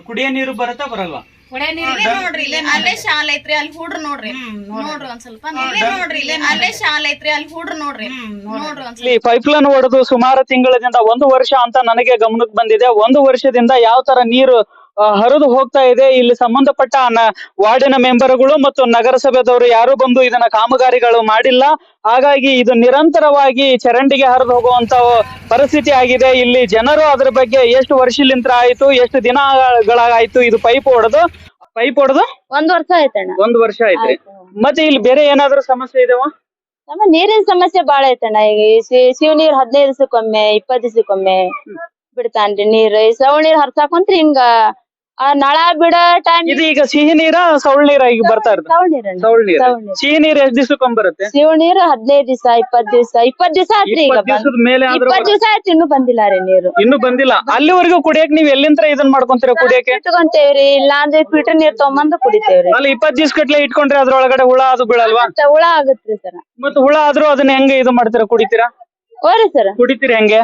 ಕುಡಿಯೋ ನೀರು ಬರತ್ತಾ ಬರಲ್ವಾ? ಕುಡಿಯ ನೀರು ಇಲ್ಲೇ ನೋಡ್ರಿ ಇಲ್ಲಿ ಅಲ್ಲೇ ಶಾಲೆ ಐತ್ರಿ ಅಲ್ಲಿ ಹುಡ್ರು ನೋಡ್ರಿ. ನೋಡ್ರಿ. ಒಂದ್ ಸ್ವಲ್ಪ. ಇಲ್ಲೇ ನೋಡ್ರಿ ಇಲ್ಲಿ ಅಲ್ಲೇ ಶಾಲೆ ಐತ್ರಿ ಅಲ್ಲಿ ಹುಡ್ರು ನೋಡ್ರಿ. ನೋಡ್ರಿ. ಒಂದ್ ಇಲ್ಲಿ ಪೈಪ್ ಲೈನ್ ಹೊಡೆದು ಸುಮಾರು ತಿಂಗಳಿಂದ ಒಂದು ವರ್ಷ ಅಂತ ನನಗೆ ಗಮನಕ್ಕೆ ಬಂದಿದೆ. ಒಂದು ವರ್ಷದಿಂದ ಯಾವ ತರ ನೀರು ಹರಿದು ಹೋಗ್ತಾ ಇದೆ. ಇಲ್ಲಿ ಸಂಬಂಧಪಟ್ಟ ವಾರ್ಡಿನ ಮೆಂಬರ್ಗಳು ಮತ್ತು ನಗರಸಭೆದವರು ಯಾರು ಬಂದು ಇದನ್ನ ಕಾಮಗಾರಿಗಳು ಮಾಡಿಲ್ಲ. ಹಾಗಾಗಿ ಇದು ನಿರಂತರವಾಗಿ ಚರಂಡಿಗೆ ಹರಿದು ಹೋಗುವಂತ ಪರಿಸ್ಥಿತಿ ಆಗಿದೆ. ಇಲ್ಲಿ ಜನರು ಅದ್ರ ಬಗ್ಗೆ ಎಷ್ಟು ವರ್ಷಲಿಂತ ಆಯ್ತು ಎಷ್ಟು ದಿನಗಳಾಯ್ತು ಇದು ಪೈಪ್ ಹೊಡೆದು? ಪೈಪ್ ಹೊಡೆದು? ಒಂದ್ ವರ್ಷ ಆಯ್ತಣ್ಣ ಒಂದ್ ವರ್ಷ ಆಯ್ತ್ರಿ ಮತ್ತೆ ಇಲ್ಲಿ ಬೇರೆ ಏನಾದ್ರೂ ಸಮಸ್ಯೆ ಇದಾವ ನಮ್ಮ ನೀರಿನ ಸಮಸ್ಯೆ ಬಾಳ ಐತಣ್ಣ ಈಗ ಈ ಸಿ- ಶಿವ ನೀರ್ ಹದಿನೈದು ದಿವಸಕ್ಕೊಮ್ಮೆ ಇಪ್ಪತ್ತು ದಿವಸಕ್ಕೊಮ್ಮೆ ಬಿಡ್ತಾನ್ರಿ ನೀರ್. ಈ ಸವಳ್ ನೀರ್ ಹರ್ಸಾಕೊಂತ್ರಿ ಹಿಂಗ ಆ ನಳ ಬಿಡ ಟೈಮ್ ಇದು ಈಗ ಸಿಹಿ ನೀರ ಸೌಳ್ ನೀರ ಈಗ ಬರ್ತಾ ನೀರಣ್ಣ ಸೌಳ್ ನೀರ. ಸಿಹಿ ನೀರ್ ಎಷ್ಟ್ ದಿವ್ಸಕ್ಕೊಮ್ಮೆ ಬರುತ್ತೆ? ಸಿಹಿ ನೀರ್ ಹದಿನೈದ್ ದಿವಸ ಇಪ್ಪತ್ ದಿವಸ. ಇಪ್ಪತ್ ದಿವಸ ಆತ್ರಿ ಈಗ ಮೇಲೆ ಆದ್ರೂ ಇಪ್ಪತ್ ದಿವಸ ಆಯ್ತು ಇನ್ನು ಬಂದಿಲ್ಲ ರೀ ನೀರು. ಇನ್ನು ಬಂದಿಲ್ಲ. ಅಲ್ಲಿವರೆಗೂ ಕುಡಿಯಕ್ ನೀವ್ ಎಲ್ಲಿಂತ್ರ ಇದನ್ ಮಾಡ್ಕೊಂತೀರ ಕುಡಿಯಕ್ಕೆ? ಇಟ್ಕೊಂತೇವ್ರಿ ಇಲ್ಲಾಂದ್ರೆ ಫಿಲ್ಟರ್ ನೀರ್ ತಗೊಂಬಂದು ಕುಡಿತೇವ್ರಿ. ಅಲ್ಲಿ ಇಪ್ಪತ್ ದಿವ್ಸ ಗಟ್ಲೆ ಇಟ್ಕೊಂಡ್ರೆ ಅದ್ರೊಳಗಡೆ ಹುಳ ಅದು ಬೀಳಲ್ವಾ? ಮತ್ತ ಹುಳ ಆಗತ್ರಿ ಸರ. ಮತ್ತೆ ಹುಳ ಆದ್ರೂ ಅದನ್ನ ಹೆಂಗೆ ಇದು ಮಾಡ್ತೀರಾ ಕುಡಿತೀರಾ? ಹೋರಿ ಸರ. ಕುಡಿತೀರಿ ಹೆಂಗೆ?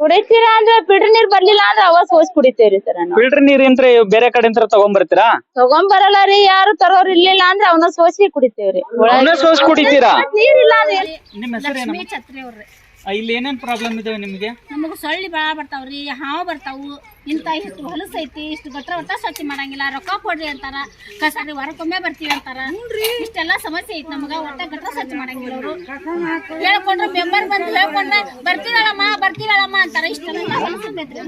ಕುಡಿತೀರಾ ಅಂದ್ರೆ ಫಿಲ್ಟರ್ ನೀರ್ ಬರ್ಲಿಲ್ಲ ಅಂದ್ರೆ ಅವ ಸೋಸ್ ಕುಡಿತೇವ್ರಿ ಸರ್ ನಾವು ಫಿಲ್ಟರ್ ಅಂದ್ರೆ ಬೇರೆ ಕಡೆಯಿಂದ ತಗೊಂಡ್ಬರ್ತೀರಾ ತಗೊಂಬರಲ್ಲ ರೀ ಯಾರು ತರೋರ್ ಇರ್ಲಿಲ್ಲ ಅಂದ್ರೆ ಅವನ ಸೋಸಿ ಕುಡಿತೇವ್ರಿ. ಅವನ ಸೋಸ್ ಕುಡಿತೀರಾ? ನೀರ್ ಇಲ್ಲ ಅಂದ್ರೆ ನಿಮ್ಮ ಹೆಸರು ಲಕ್ಷ್ಮೀ ಛತ್ರಿ ಅವ್ರಿ ಇಲ್ಲಿ ಏನೇನ್ ಪ್ರಾಬ್ಲಮ್ ಇದಾವೆ ನಿಮ್ಗೆ? ನಮಗ ಸೊಳ್ಳಿ ಬಾಳ ಬರ್ತಾವ್ರಿ ಹಾವು ಬರ್ತಾವು. ಇಂಥ ಇಷ್ಟು ಹೊಲಸು ಐತಿ ಇಷ್ಟು ಗಟ್ರ ಒಟ್ಟ ಸ್ವಚ್ಛ ಮಾಡಂಗಿಲ್ಲ. ರೊಕ್ಕ ಕೊಡ್ರಿ ಅಂತಾರ ಕಸರಿ ವಾರಕ್ಕೊಮ್ಮೆ ಬರ್ತೀವಿ ಅಂತಾರ. ಇಷ್ಟೆಲ್ಲ ಸಮಸ್ಯೆ ಐತಿ ನಮಗ ಒಟ್ಟ ಗಟ್ರ ಸ್ವಚ್ಛ ಮಾಡಂಗಿಲ್ಲ ಅವರು. ಹೇಳ್ಕೊಂಡ್ರೆ ಮೆಂಬರ್ ಬಂದು ಹೇಳ್ಕೊಂಡ್ರೆ ಬರ್ತೀವಳಮ್ಮ ಬರ್ತೀವಳಮ್ಮ ಅಂತಾರ. ಇಷ್ಟೆಲ್ಲ ಹೊಲಸೈತ್ರಿ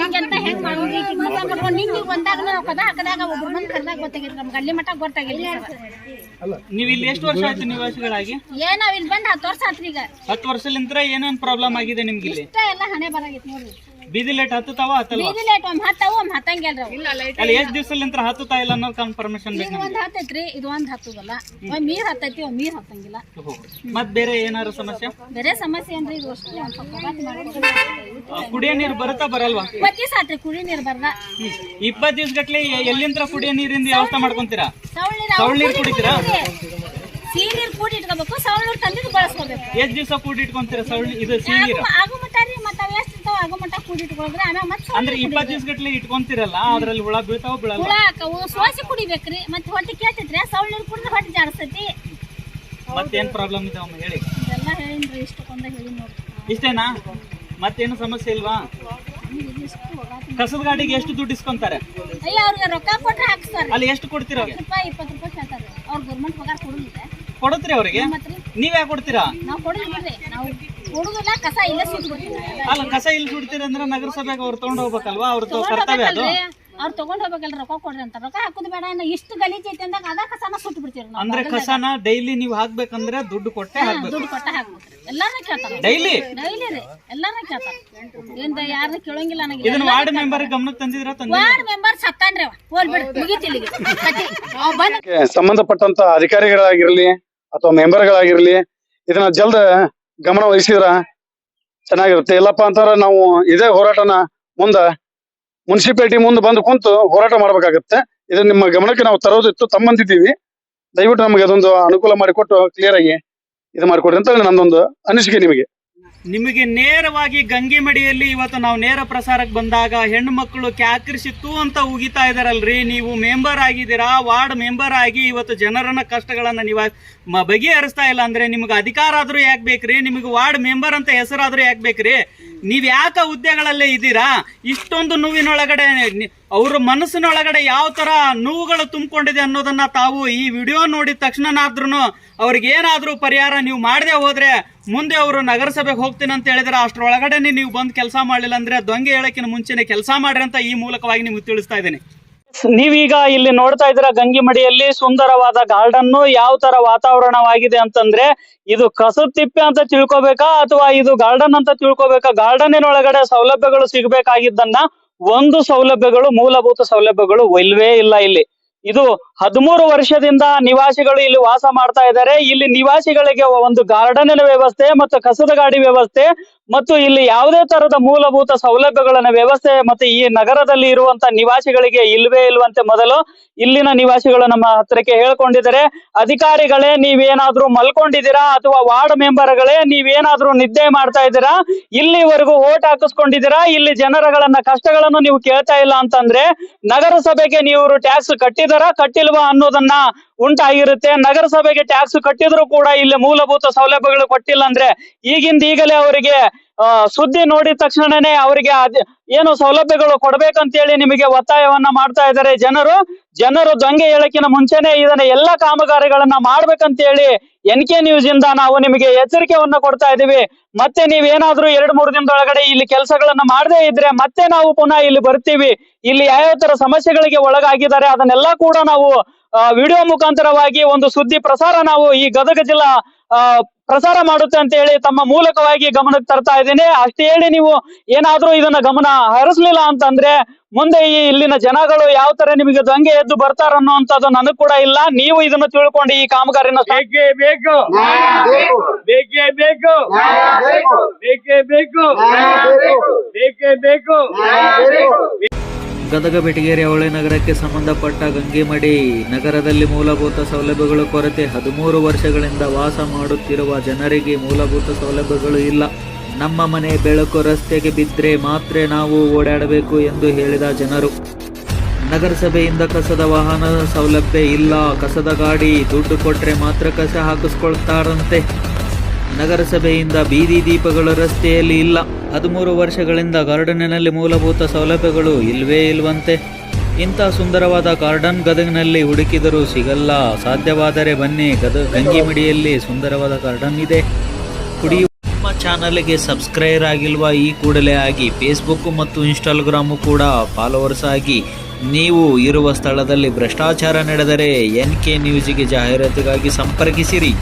ಹಿಂಗೆಂತ ಹೆಂಗ್ ಮಾಡೋದು? ಮಾಡ್ಕೊಂಡು ನಿಂಗೆ ಬಂದಾಗ ನಾವು ಕದ ಹಾಕದಾಗ ಒಬ್ರು ಮಂದಿ ಕರ್ದಾಗ ಗೊತ್ತಾಗಿತ್ತು ನಮ್ಗೆ. ಅಲ್ಲಿ ಮಟ್ಟ ಗೊತ್ತಾಗಿಲ್ಲ ನೀವ್ ಇಲ್ಲಿ ಎಷ್ಟು ವರ್ಷ ಆಯ್ತು ನಿವಾಸಿಗಳಾಗಿ? ಏನ್ ನಾವ್ ಇಲ್ಲಿ ಬಂದ್ ಹತ್ತು ವರ್ಷ ಆತ್ರಿ ಈಗ ಹತ್ತು ವರ್ಷಲಿಂತ್ರ ಏನೇನ್ ಪ್ರಾಬ್ಲಮ್ ಆಗಿದೆ ನಿಮ್ಗೆ ಇಲ್ಲಿ ಇಷ್ಟ ಎಲ್ಲ ಹಣೆ ಬರಾಗಿತ್ತು ನೋಡ್ರಿ. ಬೀದಿ ಲೈಟ್ ಹತ್ತತಾವ ಹತ್ತಲ್ಲ ಬೀದಿ ಲೇಟ್ ಒಮ್ಮೆ ಹತ್ತಾವು ಒಮ್ಮೆ ಹತ್ತಂಗಿಲ್ರಿ ಅವು. ಅಲ್ಲಿ ಎಷ್ಟ್ ದಿವ್ಸಲಿಂತ್ರ ಹತ್ತುತ್ತಾ ಇಲ್ಲ ಅನ್ನೋ ಕನ್ಫರ್ಮೇಶನ್ ಬೇಕು ಇದು ಒಂದ್ ಹತ್ತೈತ್ರಿ ಇದು ಒಂದ್ ಹತ್ತುದಲ್ಲ. ನೀರು ನೀರ್ ಹತ್ತೈತಿ ಒಮ್ಮೆ ನೀರ್ ಹತ್ತಂಗಿಲ್ಲ. ಮತ್ ಬೇರೆ ಏನಾದ್ರು ಸಮಸ್ಯೆ? ಬೇರೆ ಸಮಸ್ಯೆ ಏನ್ರಿ ಇದು ಅಷ್ಟೇ ಒಂದ್ ಸ್ವಲ್ಪ ಆ, ಕುಡಿಯೋ ನೀರು ಬರುತ್ತಾ ಬರಲ್ವಾ? ಇಪ್ಪತ್ತು ದಿವಸ ಆತ್ರಿ ಕುಡಿ ನೀರ್ ಬರ್ದ. ಇಪ್ಪತ್ ದಿವ್ಸ ಗಟ್ಲೆ ಎಲ್ಲಿಂತ್ರ ಕುಡಿಯೋ ನೀರಿಂದ ವ್ಯವಸ್ಥೆ ಮಾಡ್ಕೊಂತೀರಾ? ಸೌಳ್ ನೀರ್ ಸೌಳ್ ನೀರ್ ಕುಡಿತೀರಾ? ಸಿಹಿ ನೀರ್ ಕೂಡಿ ಇಟ್ಕೋಬೇಕು ಸೌಳ್ ನೀರ್ ತಂದಿದ್ದು ಬಳಸ್ಕೋಬೇಕು. ಎಷ್ಟ್ ದಿವ್ಸ ಕೂಡಿ ಇಟ್ಕೊಂತೀರಾ ಸೌಳ್ ಇದು ಸಿಹಿ ನೀರು? ಆಗು- ಆಗು ಮಟ್ಟ ರೀ ಮತ್ತ ಅವ್ ಎಷ್ಟ್ ಇರ್ತಾವ ಆಗು ಮಟ್ಟ ಕೂಡಿ ಇಟ್ಕೊಳ್ರಿ ಆಮೇಲೆ ಮತ್ತೆ ಅಂದ್ರೆ ಇಪ್ಪತ್ತು ದಿವಸ ಗಟ್ಲೆ ಇಟ್ಕೊಂತೀರಲ್ಲ ಅದ್ರಲ್ಲಿ ಹುಳ ಬೀಳ್ತಾವ ಬೀಳಲ್ಲ? ಹುಳ ಹಾಕವು ಸೋಸಿ ಕುಡಿಬೇಕ್ರಿ. ಮತ್ತೆ ಹೊಟ್ಟೆ ಕೇಳ್ತೈತ್ರಿ ಸೌಳ್ ನೀರ್ ಕುಡಿದ್ರೆ ಹೊಟ್ಟೆ ಜಾಡಿಸ್ತೈತಿ ಮತ್ತೇನ್ ಪ್ರಾಬ್ಲಮ್ ಇದೆ ಅಮ್ಮ ಹೇಳಿ. ಇದೆಲ್ಲ ಹೇಳಿನ್ರಿ ಇಷ್ಟಕ್ಕೊಂದ ಹೇಳಿ ನೋಡ್ರಿ. ಇಷ್ಟೇನಾ? ಮತ್ತೇನು ಸಮಸ್ಯೆ ಇಲ್ವಾ? ಕಸದ ಗಾಡಿಗೆ ಎಷ್ಟು ದುಡ್ಡು ಇಸ್ಕೊಂತಾರೆ? ಅಯ್ಯ ಅವ್ರಿಗೆ ರೊಕ್ಕ ಕೊಟ್ರೆ ಹಾಕ್ಸ್ತಾರ. ಅಲ್ಲಿ ಎಷ್ಟು ಕೊಡ್ತೀರ ಅವ್ರಿಗೆ? ರೂಪಾಯಿ ಇಪ್ಪತ್ತು ರೂಪಾಯಿ ಕೇಳ್ತಾರೆ. ಅವ್ರ ಗೌರ್ಮೆಂಟ್ ಪಗಾರ ಕೊಡುದಿಲ್ಲ. ಕೊಡತ್ರಿ ಅವ್ರಿಗೆ? ನೀವ್ ಯಾಕೆ ಕೊಡ್ತೀರಾ? ನಾವು ಕೊಡುದಿಲ್ರಿ ನಾವು ಕಸ ಇಲ್ಲೇ ಅಲ್ಲ ಕಸ ಇಲ್ಲಿ ಬಿಡ್ತೀರ ಅಂದ್ರೆ ನಗರಸಭೆಗೆ ಅವ್ರು ತಗೊಂಡ್ ಹೋಗ್ಬೇಕಲ್ವಾ? ಅವ್ರ ಕರ್ತವ್ಯ ಅದು. ಅವ್ರು ತಗೊಂಡ್ ಹೋಗ್ಬೇಕಲ್ಲ ರೊಕ್ಕ ಕೊಡ್ರಿ ಅಂತ ರೊಕ್ಕ ಹಾಕುದ್ ಬೇಡ ಇನ್ನು ಇಷ್ಟು ಗಲೀಜ್ ಐತೆ ಅಂದಾಗ ಅದ ಕಸನ ಸುಟ್ಟು ಬಿಡ್ತೀವಿ ನಾವು. ಅಂದ್ರೆ ಕಸನ ಡೈಲಿ ನೀವು ಹಾಕ್ಬೇಕಂದ್ರೆ ದುಡ್ಡು ಕೊಟ್ಟೆ ಹಾಕ್ಬೇಕು. ದುಡ್ಡು ಕೊಟ್ಟ ಹಾಕ್ಬೇಕ್ರಿ ಎಲ್ಲಾರನ್ನ ಕೇಳ್ತಾರ. ಡೈಲಿ? ಡೈಲಿ ರೀ. ಎಲ್ಲಾರನ್ನ ಕೇಳ್ತಾರ. ಏನ್ ಯಾರನ್ನ ಕೇಳಂಗಿಲ್ಲ ನನಗೆ. ಇದನ್ನ ವಾರ್ಡ್ ಮೆಂಬರ್ ಗಮನಕ್ಕೆ ತಂದಿದ್ರ ವಾರ್ಡ್ ಮೆಂಬರ್ ಸತ್ತಾನ್ರಿ ಅವ. ಹೋಲ್ಬಿಡ್ ಮುಗೀತಿ ಇಲ್ಲಿಗೆ. ಕತಿ ಅವ್ ಬಂದ್ ಕ್ಕೆ ಸಂಬಂಧಪಟ್ಟಂತ ಅಧಿಕಾರಿಗಳಾಗಿರ್ಲಿ ಅಥವಾ ಮೆಂಬರ್ಗಳಾಗಿರ್ಲಿ ಇದನ್ನ ಜಲ್ದ ಗಮನ ವಹಿಸಿದ್ರ ಚೆನ್ನಾಗಿರುತ್ತೆ. ಇಲ್ಲಪ್ಪ ಅಂತಂದ್ರ ನಾವು ಇದೇ ಹೋರಾಟನ ಮುಂದ ಮುನ್ಸಿಪಾಲಿಟಿ ಮುಂದೆ ಬಂದು ಕುಂತು ಹೋರಾಟ ಮಾಡ್ಬೇಕಾಗತ್ತೆ. ಇದು ನಿಮ್ಮ ಗಮನಕ್ಕೆ ನಾವು ತರೋದಿತ್ತು ತಮ್ಮಂದಿದ್ದೀವಿ ದಯವಿಟ್ಟು ನಮಗೆ ಅದೊಂದು ಅನುಕೂಲ ಮಾಡಿಕೊಟ್ಟು ಕ್ಲಿಯರ್ ಆಗಿ ಇದು ಮಾಡಿಕೊಡ್ರಿ ಅಂತ ನಂದೊಂದು ಅನಿಸಿಕೆ ನಿಮಗೆ. ನಿಮಗೆ ನೇರವಾಗಿ ಗಂಗೆ ಮಡಿಯಲ್ಲಿ ಇವತ್ತು ನಾವು ನೇರ ಪ್ರಸಾರಕ್ಕೆ ಬಂದಾಗ ಹೆಣ್ಣು ಮಕ್ಕಳು ಕ್ಯಾಕರಿಸಿತ್ತು ಅಂತ ಉಗಿತಾ ಇದಾರಲ್ರಿ ನೀವು ಮೆಂಬರ್ ಆಗಿದ್ದೀರಾ? ವಾರ್ಡ್ ಮೆಂಬರ್ ಆಗಿ ಇವತ್ತು ಜನರನ್ನ ಕಷ್ಟಗಳನ್ನ ನೀವು ಬಗೆಹರಿಸ್ತಾ ಇಲ್ಲ ಅಂದ್ರೆ ನಿಮ್ಗೆ ಅಧಿಕಾರ ಆದ್ರೂ ಯಾಕೆ ಬೇಕ್ರಿ? ನಿಮಗೆ ವಾರ್ಡ್ ಮೆಂಬರ್ ಅಂತ ಹೆಸರಾದ್ರೂ ಯಾಕೆ ಬೇಕ್ರಿ? ನೀವ್ ಯಾಕ ಹುದ್ದೆಗಳಲ್ಲೇ ಇದ್ದೀರಾ? ಇಷ್ಟೊಂದು ನೋವಿನೊಳಗಡೆ ಅವ್ರ ಮನಸ್ಸಿನೊಳಗಡೆ ಯಾವ ಥರ ನೋವುಗಳು ತುಂಬಿಕೊಂಡಿದೆ ಅನ್ನೋದನ್ನ ತಾವು ಈ ವಿಡಿಯೋ ನೋಡಿದ ತಕ್ಷಣನಾದ್ರೂ ಅವ್ರಿಗೆ ಏನಾದ್ರೂ ಪರಿಹಾರ ನೀವು ಮಾಡದೆ ಹೋದ್ರೆ ಮುಂದೆ ಅವರು ನಗರಸಭೆಗೆ ಹೋಗ್ತೀನಿ ಅಂತ ಹೇಳಿದ್ರೆ ಅಷ್ಟರೊಳಗಡೆ ನೀವು ಬಂದು ಕೆಲಸ ಮಾಡಲಿಲ್ಲ ಅಂದ್ರೆ ದೊಂಗೆ ಹೇಳೋಕ್ಕಿಂತ ಮುಂಚೆನೆ ಕೆಲಸ ಮಾಡ್ರಿ ಅಂತ ಈ ಮೂಲಕವಾಗಿ ನಿಮಗೆ ತಿಳಿಸ್ತಾ ಇದ್ದೀನಿ. ನೀವೀಗ ಇಲ್ಲಿ ನೋಡ್ತಾ ಇದ್ದೀರಾ ಗಂಗಿಮಡಿಯಲ್ಲಿ ಸುಂದರವಾದ ಗಾರ್ಡನ್ ಯಾವ ತರ ವಾತಾವರಣವಾಗಿದೆ ಅಂತಂದ್ರೆ ಇದು ಕಸತಿಪ್ಪೆ ಅಂತ ತಿಳ್ಕೊಬೇಕಾ ಅಥವಾ ಇದು ಗಾರ್ಡನ್ ಅಂತ ತಿಳ್ಕೊಬೇಕಾ? ಗಾರ್ಡನ್ ಒಳಗಡೆ ಸೌಲಭ್ಯಗಳು ಸಿಗ್ಬೇಕಾಗಿದ್ದನ್ನ ಒಂದು ಸೌಲಭ್ಯಗಳು, ಮೂಲಭೂತ ಸೌಲಭ್ಯಗಳು ಇಲ್ವೇ ಇಲ್ಲ ಇಲ್ಲಿ. ಇದು ಹದಿಮೂರು ವರ್ಷದಿಂದ ನಿವಾಸಿಗಳು ಇಲ್ಲಿ ವಾಸ ಮಾಡ್ತಾ ಇದ್ದಾರೆ. ಇಲ್ಲಿ ನಿವಾಸಿಗಳಿಗೆ ಒಂದು ಗಾರ್ಡನಿನ ವ್ಯವಸ್ಥೆ ಮತ್ತು ಕಸದ ಗಾಡಿ ವ್ಯವಸ್ಥೆ ಮತ್ತು ಇಲ್ಲಿ ಯಾವುದೇ ತರದ ಮೂಲಭೂತ ಸೌಲಭ್ಯಗಳನ್ನ ವ್ಯವಸ್ಥೆ ಮತ್ತೆ ಈ ನಗರದಲ್ಲಿ ಇರುವಂತ ನಿವಾಸಿಗಳಿಗೆ ಇಲ್ವೇ ಇಲ್ವಂತೆ ಮೊದಲು ಇಲ್ಲಿನ ನಿವಾಸಿಗಳು ನಮ್ಮ ಹತ್ರಕ್ಕೆ ಹೇಳ್ಕೊಂಡಿದ್ದಾರೆ. ಅಧಿಕಾರಿಗಳೇ, ನೀವೇನಾದ್ರೂ ಮಲ್ಕೊಂಡಿದ್ದೀರಾ ಅಥವಾ ವಾರ್ಡ್ ಮೆಂಬರ್ಗಳೇ, ನೀವೇನಾದ್ರೂ ನಿದ್ದೆ ಮಾಡ್ತಾ ಇದ್ದೀರಾ? ಇಲ್ಲಿವರೆಗೂ ಓಟ್ ಹಾಕಿಸ್ಕೊಂಡಿದ್ದೀರಾ? ಇಲ್ಲಿ ಜನರಗಳನ್ನ ಕಷ್ಟಗಳನ್ನು ನೀವು ಕೇಳ್ತಾ ಇಲ್ಲ ಅಂತಂದ್ರೆ ನಗರಸಭೆಗೆ ನೀವು ಟ್ಯಾಕ್ಸ್ ಕಟ್ಟಿದಾರಾ? ಅನ್ನೋದನ್ನ ಉಂಟಾಗಿರುತ್ತೆ. ನಗರಸಭೆಗೆ ಟ್ಯಾಕ್ಸ್ ಕಟ್ಟಿದ್ರು ಕೂಡ ಇಲ್ಲಿ ಮೂಲಭೂತ ಸೌಲಭ್ಯಗಳು ಕೊಟ್ಟಿಲ್ಲ ಅಂದ್ರೆ ಈಗಿಂದ ಈಗಲೇ ಅವರಿಗೆ ಸುದ್ದಿ ನೋಡಿದ ತಕ್ಷಣನೇ ಅವರಿಗೆ ಅದ್- ಏನು ಸೌಲಭ್ಯಗಳು ಕೊಡ್ಬೇಕಂತೇಳಿ ನಿಮಗೆ ಒತ್ತಾಯವನ್ನ ಮಾಡ್ತಾ ಇದ್ದಾರೆ ಜನರು. ಜನರು ದಂಗೆ ಹೇಳಕಿನ ಮುಂಚೆನೆ ಇದನ್ನ ಎಲ್ಲಾ ಕಾಮಗಾರಿಗಳನ್ನ ಮಾಡ್ಬೇಕಂತೇಳಿ ಎನ್ ಕೆ ನ್ಯೂಸ್ ಇಂದ ನಾವು ನಿಮಗೆ ಎಚ್ಚರಿಕೆಯನ್ನ ಕೊಡ್ತಾ ಇದೀವಿ ಮತ್ತೆ ನೀವೇನಾದ್ರೂ ಎರಡ್ ಮೂರು ದಿನದೊಳಗಡೆ ಇಲ್ಲಿ ಕೆಲಸಗಳನ್ನ ಮಾಡದೇ ಇದ್ರೆ ಮತ್ತೆ ನಾವು ಪುನಃ ಇಲ್ಲಿ ಬರ್ತೀವಿ. ಇಲ್ಲಿ ಯಾವ್ಯಾವ ತರ ಸಮಸ್ಯೆಗಳಿಗೆ ಒಳಗಾಗಿದ್ದಾರೆ ಅದನ್ನೆಲ್ಲಾ ಕೂಡ ನಾವು ವಿಡಿಯೋ ಮುಖಾಂತರವಾಗಿ ಒಂದು ಸುದ್ದಿ ಪ್ರಸಾರ ನಾವು ಈ ಗದಗ ಜಿಲ್ಲಾ ಪ್ರಸಾರ ಮಾಡುತ್ತೆ ಅಂತ ಹೇಳಿ ತಮ್ಮ ಮೂಲಕವಾಗಿ ಗಮನಕ್ಕೆ ತರ್ತಾ ಇದ್ದೇನೆ. ಅಷ್ಟೇ ಹೇಳಿ ನೀವು ಏನಾದ್ರೂ ಇದನ್ನ ಗಮನ ಹರಿಸ್ಲಿಲ್ಲ ಅಂತಂದ್ರೆ ಮುಂದೆ ಈ ಇಲ್ಲಿನ ಜನಗಳು ಯಾವ ತರ ನಿಮಗೆ ದಂಗೆ ಎದ್ದು ಬರ್ತಾರ ಅನ್ನೋಂಥದ್ದು ನನಗ್ ಕೂಡ ಇಲ್ಲ. ನೀವು ಇದನ್ನ ತಿಳ್ಕೊಂಡು ಈ ಕಾಮಗಾರಿನ ಬೇಕೇ ಬೇಕು. ಬೇಕೇ ಬೇಕು. ಬೇಕೇ ಬೇಕು. ಗದಗ ಬೆಟಗೇರಿ ಅವಳಿ ನಗರಕ್ಕೆ ಸಂಬಂಧಪಟ್ಟ ಗಂಗೆಮಡಿ ನಗರದಲ್ಲಿ ಮೂಲಭೂತ ಸೌಲಭ್ಯಗಳು ಕೊರತೆ. ಹದಿಮೂರು ವರ್ಷಗಳಿಂದ ವಾಸ ಮಾಡುತ್ತಿರುವ ಜನರಿಗೆ ಮೂಲಭೂತ ಸೌಲಭ್ಯಗಳು ಇಲ್ಲ. ನಮ್ಮ ಮನೆ ಬೆಳಕು ರಸ್ತೆಗೆ ಬಿದ್ದರೆ ಮಾತ್ರ ನಾವು ಓಡಾಡಬೇಕು ಎಂದು ಹೇಳಿದ ಜನರು. ನಗರಸಭೆಯಿಂದ ಕಸದ ವಾಹನ ಸೌಲಭ್ಯ ಇಲ್ಲ. ಕಸದ ಗಾಡಿ ದುಡ್ಡು ಕೊಟ್ಟರೆ ಮಾತ್ರ ಕಸ ಹಾಕಿಸ್ಕೊಳ್ತಾರಂತೆ. ನಗರಸಭೆಯಿಂದ ಬೀದಿ ದೀಪಗಳು ರಸ್ತೆಯಲ್ಲಿ ಇಲ್ಲ. ಹದಿಮೂರು ವರ್ಷಗಳಿಂದ ಗಾರ್ಡನ್ನಲ್ಲಿ ಮೂಲಭೂತ ಸೌಲಭ್ಯಗಳು ಇಲ್ವೇ ಇಲ್ವಂತೆ. ಇಂಥ ಸುಂದರವಾದ ಗಾರ್ಡನ್ ಗದಗಿನಲ್ಲಿ ಹುಡುಕಿದರೂ ಸಿಗಲ್ಲ. ಸಾಧ್ಯವಾದರೆ ಬನ್ನಿ ಗದಗ ಗಂಗಿಮಿಡಿಯಲ್ಲಿ ಸುಂದರವಾದ ಗಾರ್ಡನ್ ಇದೆ. ಕುಡಿಯುವ ನಮ್ಮ ಚಾನಲ್ಗೆ ಸಬ್ಸ್ಕ್ರೈಬ್ ಆಗಿಲ್ವಾ? ಈ ಕೂಡಲೇ ಆಗಿ ಫೇಸ್ಬುಕ್ ಮತ್ತು ಇನ್ಸ್ಟಾಗ್ರಾಮು ಕೂಡ ಫಾಲೋವರ್ಸ್ ಆಗಿ. ನೀವು ಇರುವ ಸ್ಥಳದಲ್ಲಿ ಭ್ರಷ್ಟಾಚಾರ ನಡೆದರೆ ಎನ್ ಕೆ ನ್ಯೂಸಿಗೆ ಜಾಹೀರಾತಿಗಾಗಿ ಸಂಪರ್ಕಿಸಿರಿ.